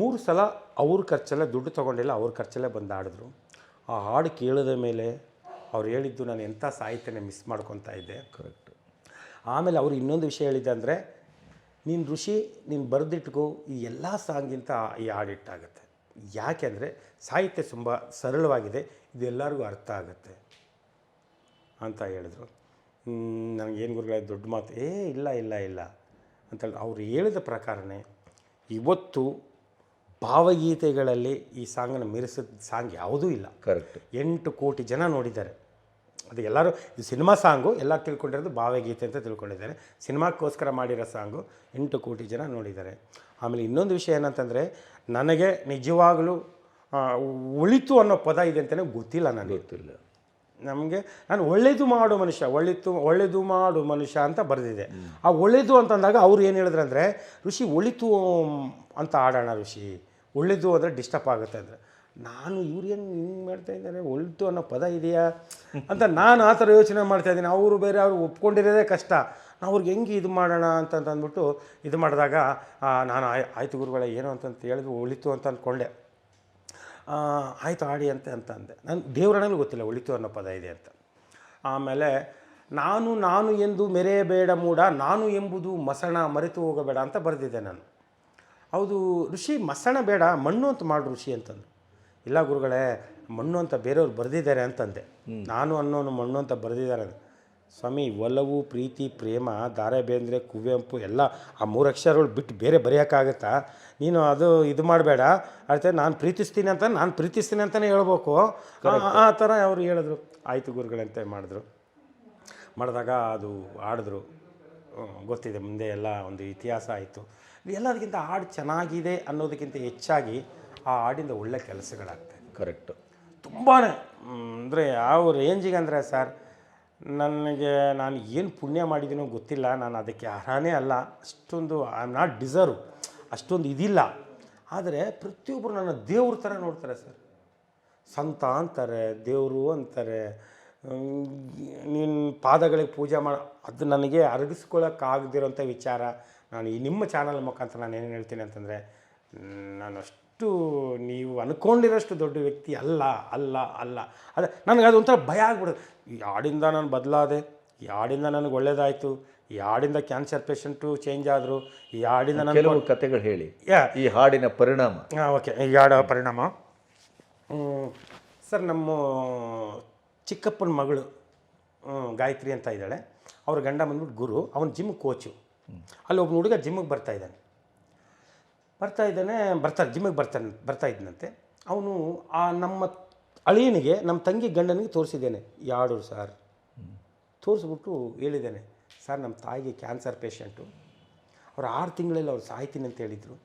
Speaker 1: ಮೂರು ಸಲ ಅವ್ರ ಖರ್ಚಲ್ಲೇ ದುಡ್ಡು ತೊಗೊಂಡಿಲ್ಲ ಅವ್ರ ಖರ್ಚಲ್ಲೇ ಬಂದು ಆಡಿದ್ರು ಆ ಹಾಡು ಕೇಳಿದ ಮೇಲೆ ಅವ್ರು ಹೇಳಿದ್ದು ನಾನು ಎಂಥ ಸಾಹಿತ್ಯನ ಮಿಸ್ ಮಾಡ್ಕೊತಾ ಇದ್ದೆ.
Speaker 2: ಕರೆಕ್ಟ್
Speaker 1: ಆಮೇಲೆ ಅವ್ರು ಇನ್ನೊಂದು ವಿಷಯ ಹೇಳಿದ್ದೆ ಅಂದರೆ ನೀನು ಋಷಿ ನೀನು ಬರೆದಿಟ್ಕೋ ಈ ಎಲ್ಲ ಸಾಂಗಿಂತ ಈ ಹಾಡಿಟ್ಟಾಗುತ್ತೆ. ಯಾಕೆ ಅಂದರೆ ಸಾಹಿತ್ಯ ತುಂಬ ಸರಳವಾಗಿದೆ ಇದು ಎಲ್ಲರಿಗೂ ಅರ್ಥ ಆಗುತ್ತೆ ಅಂತ ಹೇಳಿದ್ರು. ನನಗೇನು ಗುರುಗಳ ದೊಡ್ಡ ಮಾತು ಏ ಇಲ್ಲ ಇಲ್ಲ ಇಲ್ಲ ಅಂತೇಳಿ ಅವ್ರು ಹೇಳಿದ ಪ್ರಕಾರನೇ ಇವತ್ತು ಭಾವಗೀತೆಗಳಲ್ಲಿ ಈ ಸಾಂಗನ್ನು ಮೀರಿಸಿದ ಸಾಂಗ್ ಯಾವುದೂ ಇಲ್ಲ.
Speaker 2: ಕರೆಕ್ಟ್
Speaker 1: ಎಂಟು ಕೋಟಿ ಜನ ನೋಡಿದ್ದಾರೆ. ಅದು ಎಲ್ಲರೂ ಇದು ಸಿನಿಮಾ ಸಾಂಗು ಎಲ್ಲ ತಿಳ್ಕೊಂಡಿರೋದು ಭಾವಗೀತೆ ಅಂತ ತಿಳ್ಕೊಂಡಿದ್ದಾರೆ. ಸಿನಿಮಾಕ್ಕೋಸ್ಕರ ಮಾಡಿರೋ ಸಾಂಗು ಎಂಟು ಕೋಟಿ ಜನ ನೋಡಿದ್ದಾರೆ. ಆಮೇಲೆ ಇನ್ನೊಂದು ವಿಷಯ ಏನಂತಂದರೆ ನನಗೆ ನಿಜವಾಗಲೂ ಉಳಿತು ಒಳಿತು ಅನ್ನೋ ಪದ ಇದೆ ಅಂತಲೇ ಗೊತ್ತಿಲ್ಲ ನನಗೆ.
Speaker 2: ಗೊತ್ತಿಲ್ಲ.
Speaker 1: ನಮಗೆ ನಾನು ಒಳ್ಳೇದು ಮಾಡು ಮನುಷ್ಯ ಒಳ್ಳೆದು ಒಳ್ಳೇದು ಮಾಡು ಮನುಷ್ಯ ಅಂತ ಬರೆದಿದೆ. ಆ ಒಳ್ಳೇದು ಅಂತಂದಾಗ ಅವ್ರು ಏನು ಹೇಳಿದ್ರು ಅಂದರೆ ಋಷಿ ಒಳಿತು ಅಂತ ಆಡೋಣ ಋಷಿ. ಒಳ್ಳೇದು ಅಂದರೆ ಡಿಸ್ಟರ್ಬ್ ಆಗುತ್ತೆ ಅಂದರೆ. ನಾನು ಇವ್ರೇನು ಹಿಂಗೆ ಮಾಡ್ತಾ ಇದ್ದಾರೆ ಒಳಿತು ಅನ್ನೋ ಪದ ಇದೆಯಾ? ಅಂತ ನಾನು ಆ ಥರ ಯೋಚನೆ ಮಾಡ್ತಾ ಇದ್ದೀನಿ. ಅವರು ಬೇರೆ ಅವರು ಒಪ್ಕೊಂಡಿರೋದೇ ಕಷ್ಟ. ನಾವು ಅವ್ರಿಗೆ ಹೆಂಗೆ ಇದು ಮಾಡೋಣ ಅಂತ ಅಂದ್ಬಿಟ್ಟು ಇದು ಮಾಡಿದಾಗ ನಾನು ಆಯ್- ಆಯ್ತು ಗುರುಗಳ, ಏನು ಅಂತಂತ ಹೇಳಿದ್ರು, ಒಳಿತು ಅಂತ ಅಂದ್ಕೊಂಡೆ ಆಯಿತು ಆಡಿ ಅಂತ ಅಂತ ಅಂದೆ. ನಾನು ದೇವರನಲ್ಲಿ ಗೊತ್ತಿಲ್ಲ ಒಳಿತು ಅನ್ನೋ ಪದ ಇದೆ ಅಂತ. ಆಮೇಲೆ ನಾನು ನಾನು ಎಂದು ಮೆರೆಯಬೇಡ ಮೂಡ, ನಾನು ಎಂಬುದು ಮಸಣ, ಮರೆತು ಹೋಗಬೇಡ ಅಂತ ಬರೆದಿದ್ದೆ ನಾನು. ಹೌದು, ಋಷಿ ಮಸಣ ಬೇಡ, ಮಣ್ಣು ಅಂತ ಮಾಡು ಋಷಿ ಅಂತಂದು ಇಲ್ಲ ಗುರುಗಳೇ ಮಣ್ಣು ಅಂತ ಬೇರೆಯವ್ರು ಬರೆದಿದ್ದಾರೆ ಅಂತಂದೆ. ನಾನು ಅನ್ನೋನು ಮಣ್ಣು ಅಂತ ಬರೆದಿದ್ದಾರೆ. ಸ್ವಾಮಿ ಒಲವು ಪ್ರೀತಿ ಪ್ರೇಮ ದಾರೆ ಬೇಂದ್ರೆ ಕುವೆಂಪು ಎಲ್ಲ ಆ ಮೂರು ಅಕ್ಷರಗಳು ಬಿಟ್ಟು ಬೇರೆ ಬರೆಯೋಕ್ಕಾಗತ್ತಾ? ನೀನು ಅದು ಇದು ಮಾಡಬೇಡ. ಅಷ್ಟೇ ನಾನು ಪ್ರೀತಿಸ್ತೀನಿ ಅಂತ ನಾನು ಪ್ರೀತಿಸ್ತೀನಿ ಅಂತಲೇ ಹೇಳ್ಬೇಕು. ಆ- ಥರ ಅವರು ಹೇಳಿದ್ರು. ಆಯಿತು ಗುರುಗಳಂತೆ ಮಾಡಿದ್ರು. ಮಾಡಿದಾಗ ಅದು ಆಡಿದ್ರು. ಗೊತ್ತಿದೆ ಮುಂದೆ ಎಲ್ಲ ಒಂದು ಇತಿಹಾಸ ಆಯಿತು. ಎಲ್ಲದಕ್ಕಿಂತ ಹಾಡು ಚೆನ್ನಾಗಿದೆ ಅನ್ನೋದಕ್ಕಿಂತ ಹೆಚ್ಚಾಗಿ ಆ ಹಾಡಿಂದ ಒಳ್ಳೆ ಕೆಲಸಗಳಾಗ್ತದೆ
Speaker 2: ಕರೆಕ್ಟು
Speaker 1: ತುಂಬಾ ಅಂದರೆ ಯಾವ ರೇಂಜಿಗೆ ಅಂದರೆ ಸರ್ ನನಗೆ ನಾನು ಏನು ಪುಣ್ಯ ಮಾಡಿದ್ದೀನೋ ಗೊತ್ತಿಲ್ಲ ನಾನು ಅದಕ್ಕೆ ಅರ್ಹನೇ ಅಲ್ಲ ಅಷ್ಟೊಂದು ಐ ಆಮ್ ನಾಟ್ ಡಿಸರ್ವ್ ಅಷ್ಟೊಂದು ಇದಿಲ್ಲ. ಆದರೆ ಪ್ರತಿಯೊಬ್ಬರು ನನ್ನ ದೇವ್ರ ಥರ ನೋಡ್ತಾರೆ ಸರ್. ಸಂತ ಅಂತಾರೆ ದೇವರು ಅಂತಾರೆ ನಿನ್ನ ಪಾದಗಳಿಗೆ ಪೂಜೆ ಮಾಡ ಅದು ನನಗೆ ಅರಗಿಸ್ಕೊಳ್ಳೋಕ್ಕಾಗದಿರೋಂಥ ವಿಚಾರ. ನಾನು ಈ ನಿಮ್ಮ ಚಾನಲ್ ಮುಖಾಂತರ ನಾನು ಏನೇನು ಹೇಳ್ತೀನಿ ಅಂತಂದರೆ ನಾನು ಅಷ್ಟು ನೀವು ಅಂದ್ಕೊಂಡಿರೋಷ್ಟು ದೊಡ್ಡ ವ್ಯಕ್ತಿ ಅಲ್ಲ ಅಲ್ಲ ಅಲ್ಲ. ಅದೇ ನನಗೆ ಅದು ಒಂಥರ ಭಯ ಆಗ್ಬಿಡೋದು ಈ ಹಾಡಿಂದ ನಾನು ಬದಲಾದೆ ಈ ಹಾಡಿಂದ ನನಗೆ ಒಳ್ಳೇದಾಯಿತು ಯಾಡಿಂದ ಕ್ಯಾನ್ಸರ್ ಪೇಷಂಟು ಚೇಂಜ್ ಆದರು ಈ ಹಾಡಿಂದ ನಾನು
Speaker 2: ಕೆಲವು ಕತೆಗಳು ಹೇಳಿ.
Speaker 1: ಯಾ.
Speaker 2: ಈ ಹಾಡಿನ ಪರಿಣಾಮ.
Speaker 1: ಹಾಂ ಓಕೆ. ಈ ಹಾಡ ಪರಿಣಾಮ. ಸರ್ ನಮ್ಮ ಚಿಕ್ಕಪ್ಪನ ಮಗಳು ಗಾಯತ್ರಿ ಅಂತ ಇದ್ದಾಳೆ. ಅವ್ರ ಗಂಡ ಬಂದ್ಬಿಟ್ಟು ಗುರು ಅವನ ಜಿಮ್ ಕೋಚು ಅಲ್ಲಿ ಒಬ್ಬ ಹುಡುಗ ಜಿಮ್ಮಿಗೆ ಬರ್ತಾ ಇದ್ದಾನೆ. ಬರ್ತಾ ಇದ್ದಾನೆ ಬರ್ತಾರೆ ಜಿಮ್ಮಿಗೆ ಬರ್ತಾನೆ ಬರ್ತಾ ಇದ್ದಂತೆ ಅವನು ಆ ನಮ್ಮ ಅಳಿಯನಿಗೆ ನಮ್ಮ ತಂಗಿ ಗಂಡನಿಗೆ ತೋರಿಸಿದ್ದೇನೆ. ಯಾಡು ಸರ್? ತೋರಿಸ್ಬಿಟ್ಟು ಹೇಳಿದ್ದೇನೆ ಸರ್ ನಮ್ಮ ತಾಯಿಗೆ ಕ್ಯಾನ್ಸರ್ ಪೇಷಂಟು. ಅವ್ರು ಆರು ತಿಂಗಳಲ್ಲಿ ಅವ್ರು ಸಾಯ್ತೀನಿ ಅಂತ ಹೇಳಿದರು.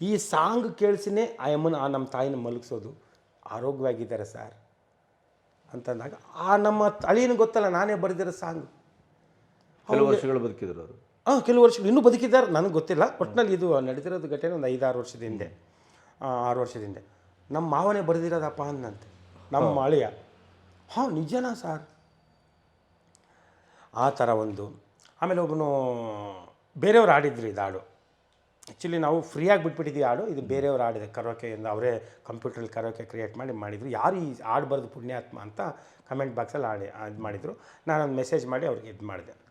Speaker 1: ಈ ಸಾಂಗ್ ಕೇಳಿಸಿನೇ ಆ ಅಮ್ಮನ ಆ ನಮ್ಮ ತಾಯಿನ ಮಲಗಿಸೋದು. ಆರೋಗ್ಯವಾಗಿದ್ದಾರೆ ಸರ್. ಅಂತಂದಾಗ ಆ ನಮ್ಮ ಅಳಿಯನಿಗೆ ಗೊತ್ತಲ್ಲ ನಾನೇ ಬರೆದಿರೋ ಸಾಂಗ್.
Speaker 2: ಹಲವು ವರ್ಷಗಳು ಬದುಕಿದ್ರು ಅವರು.
Speaker 1: ಹಾಂ ಕೆಲವು ವರ್ಷಗಳು ಇನ್ನೂ ಬದುಕಿದ್ದಾರೆ ನನಗೆ ಗೊತ್ತಿಲ್ಲ. ಒಟ್ಟಿನಲ್ಲಿ ಇದು ನಡೆದಿರೋದು ಘಟನೆ ಒಂದು ಐದಾರು ವರ್ಷದ ಹಿಂದೆ. ಆರು ವರ್ಷದ ಹಿಂದೆ. ನಮ್ಮ ಮಾವನೇ ಬರೆದಿರೋದಪ್ಪ ಅಂದಂತೆ ನಮ್ಮ ಅಳಿಯ. ಹಾಂ ನಿಜನಾ ಸರ್? ಆ ಥರ ಒಂದು. ಆಮೇಲೆ ಒಬ್ಬನು ಬೇರೆಯವ್ರು ಆಡಿದ್ರು ಇದು ಹಾಡು. ಆ್ಯಕ್ಚುಲಿ ನಾವು ಫ್ರೀಯಾಗಿ ಬಿಟ್ಬಿಟ್ಟಿದ್ದೀವಿ ಹಾಡು. ಇದು ಬೇರೆಯವ್ರು ಆಡಿದೆ ಕರೋಕೆಯಿಂದ ಅವರೇ ಕಂಪ್ಯೂಟ್ರಲ್ಲಿ ಕರೋಕೆ ಕ್ರಿಯೇಟ್ ಮಾಡಿ ಮಾಡಿದರು. ಯಾರು ಈ ಹಾಡು ಬರೆದು ಪುಣ್ಯಾತ್ಮ ಅಂತ ಕಮೆಂಟ್ ಬಾಕ್ಸಲ್ಲಿ ಆಡಿ ಇದು ಮಾಡಿದರು. ನಾನೊಂದು ಮೆಸೇಜ್ ಮಾಡಿ ಅವ್ರಿಗೆ ಇದು ಮಾಡಿದೆ.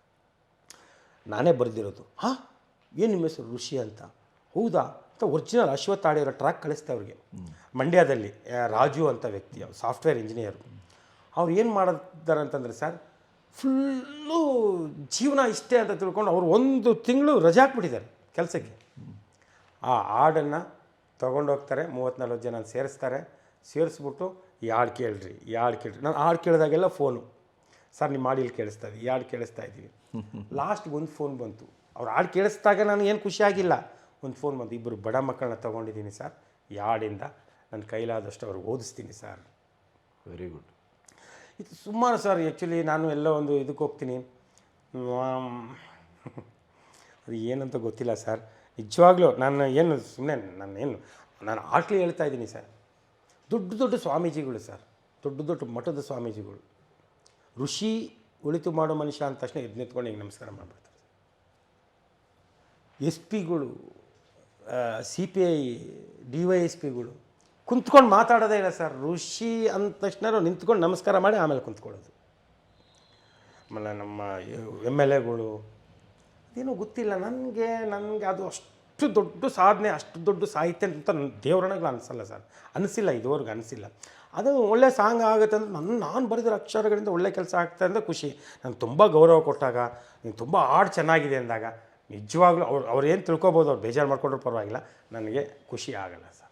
Speaker 1: ನಾನೇ ಬರೆದಿರೋದು. ಹಾಂ? ಏನು ನಿಮ್ಮ ಹೆಸರು? ಋಷಿ ಅಂತ. ಹೌದಾ? ಅಂತ ಒರಿಜಿನಲ್ ಅಶ್ವಥ್ ಆಡಿರೋ ಟ್ರ್ಯಾಕ್ ಕಳಿಸ್ತಾ ಅವ್ರಿಗೆ. ಮಂಡ್ಯದಲ್ಲಿ ರಾಜು ಅಂತ ವ್ಯಕ್ತಿ ಸಾಫ್ಟ್ವೇರ್ ಇಂಜಿನಿಯರು ಅವ್ರು ಏನು ಮಾಡಿದ್ದಾರೆ ಅಂತಂದರೆ ಸರ್ ಫುಲ್ಲು ಜೀವನ ಇಷ್ಟೇ ಅಂತ ತಿಳ್ಕೊಂಡು ಅವ್ರು ಒಂದು ತಿಂಗಳು ರಜೆ ಹಾಕ್ಬಿಟ್ಟಿದ್ದಾರೆ ಕೆಲಸಕ್ಕೆ. ಆ ಹಾಡನ್ನು ತೊಗೊಂಡೋಗ್ತಾರೆ ಮೂವತ್ತ್ನಾಲ್ಕು ಜನ ಸೇರಿಸ್ತಾರೆ. ಸೇರಿಸ್ಬಿಟ್ಟು ಈ ಹಾಡು ಕೇಳ್ರಿ, ಈ ಹಾಡು ಕೇಳ್ರಿ. ನಾನು ಹಾಡು ಕೇಳಿದಾಗೆಲ್ಲ ಫೋನು ಸರ್ ನಿಮ್ಮ ಹಾಡು ಇಲ್ಲಿ ಕೇಳಿಸ್ತಾ ಇದ್ದೀವಿ ಈ ಹಾಡು ಕೇಳಿಸ್ತಾ ಇದ್ದೀವಿ ಲಾಸ್ಟ್ಗೆ ಒಂದು ಫೋನ್ ಬಂತು. ಅವ್ರು ಹಾಡು ಕೇಳಿಸ್ದಾಗ ನಾನು ಏನು ಖುಷಿ ಆಗಿಲ್ಲ. ಒಂದು ಫೋನ್ ಬಂತು. ಇಬ್ಬರು ಬಡ ಮಕ್ಕಳನ್ನ ತೊಗೊಂಡಿದ್ದೀನಿ ಸರ್. ಈ ಹಾಡಿಂದ ನನ್ನ ಕೈಲಾದಷ್ಟು ಅವ್ರಿಗೆ ಓದಿಸ್ತೀನಿ ಸರ್.
Speaker 2: ವೆರಿ ಗುಡ್
Speaker 1: ಇದು ಸುಮಾರು ಸರ್ ಆ್ಯಕ್ಚುಲಿ ನಾನು ಎಲ್ಲ ಒಂದು ಇದಕ್ಕೆ ಹೋಗ್ತೀನಿ. ಅದು ಏನಂತ ಗೊತ್ತಿಲ್ಲ ಸರ್. ನಿಜವಾಗ್ಲೂ ನಾನು ಏನು ಸುಮ್ಮನೆ ನಾನು ಏನು ನಾನು ಆಟ್ಲಿ ಹೇಳ್ತಾ ಇದ್ದೀನಿ ಸರ್. ದೊಡ್ಡ ದೊಡ್ಡ ಸ್ವಾಮೀಜಿಗಳು ಸರ್. ದೊಡ್ಡ ದೊಡ್ಡ ಮಠದ ಸ್ವಾಮೀಜಿಗಳು. ಋಷಿ ಒಳಿತು ಮಾಡೋ ಮನುಷ್ಯ ಅಂದ ತಕ್ಷಣ ಎದ್ದು ನಿಂತ್ಕೊಂಡು ಹಿಂಗೆ ನಮಸ್ಕಾರ ಮಾಡಿಬಿಡ್ತಾರೆ. S ಪಿಗಳು C P I, D Y S ಪಿಗಳು ಕುಂತ್ಕೊಂಡು ಮಾತಾಡೋದೇ ಇಲ್ಲ ಸರ್. ಋಷಿ ಅಂದ ತಕ್ಷಣ ನಿಂತ್ಕೊಂಡು ನಮಸ್ಕಾರ ಮಾಡಿ ಆಮೇಲೆ ಕುಂತ್ಕೊಳ್ಳೋದು. ಆಮೇಲೆ ನಮ್ಮ ಎಂ ಎಲ್ ಎಗಳು ಏನೂ ಗೊತ್ತಿಲ್ಲ. ನನಗೆ ನನಗೆ ಅದು ಅಷ್ಟು ದೊಡ್ಡ ಸಾಧನೆ, ಅಷ್ಟು ದೊಡ್ಡ ಸಾಹಿತ್ಯ ಅಂತ ದೇವರಣಗಳು ಅನಿಸಲ್ಲ ಸರ್. ಅನಿಸಿಲ್ಲ, ಇದುವರೆಗೂ ಅನಿಸಿಲ್ಲ. ಅದು ಒಳ್ಳೆ ಸಾಂಗ್ ಆಗುತ್ತೆ ಅಂದ್ರೆ ನನ್ನ ನಾನು ಬರೆದಿರೋ ಅಕ್ಷರಗಳಿಂದ ಒಳ್ಳೆ ಕೆಲಸ ಆಗ್ತದೆ ಅಂದರೆ ಖುಷಿ. ನಾನು ತುಂಬ ಗೌರವ ಕೊಟ್ಟಾಗ, ನೀನು ತುಂಬ ಹಾಡು ಚೆನ್ನಾಗಿದೆ ಅಂದಾಗ, ನಿಜವಾಗ್ಲೂ ಅವ್ರು ಅವ್ರು ಏನು ತಿಳ್ಕೊಬೋದು, ಅವ್ರು ಬೇಜಾರು ಮಾಡ್ಕೊಂಡ್ರೂ ಪರವಾಗಿಲ್ಲ. ನನಗೆ ಖುಷಿ ಆಗಲ್ಲ ಸರ್.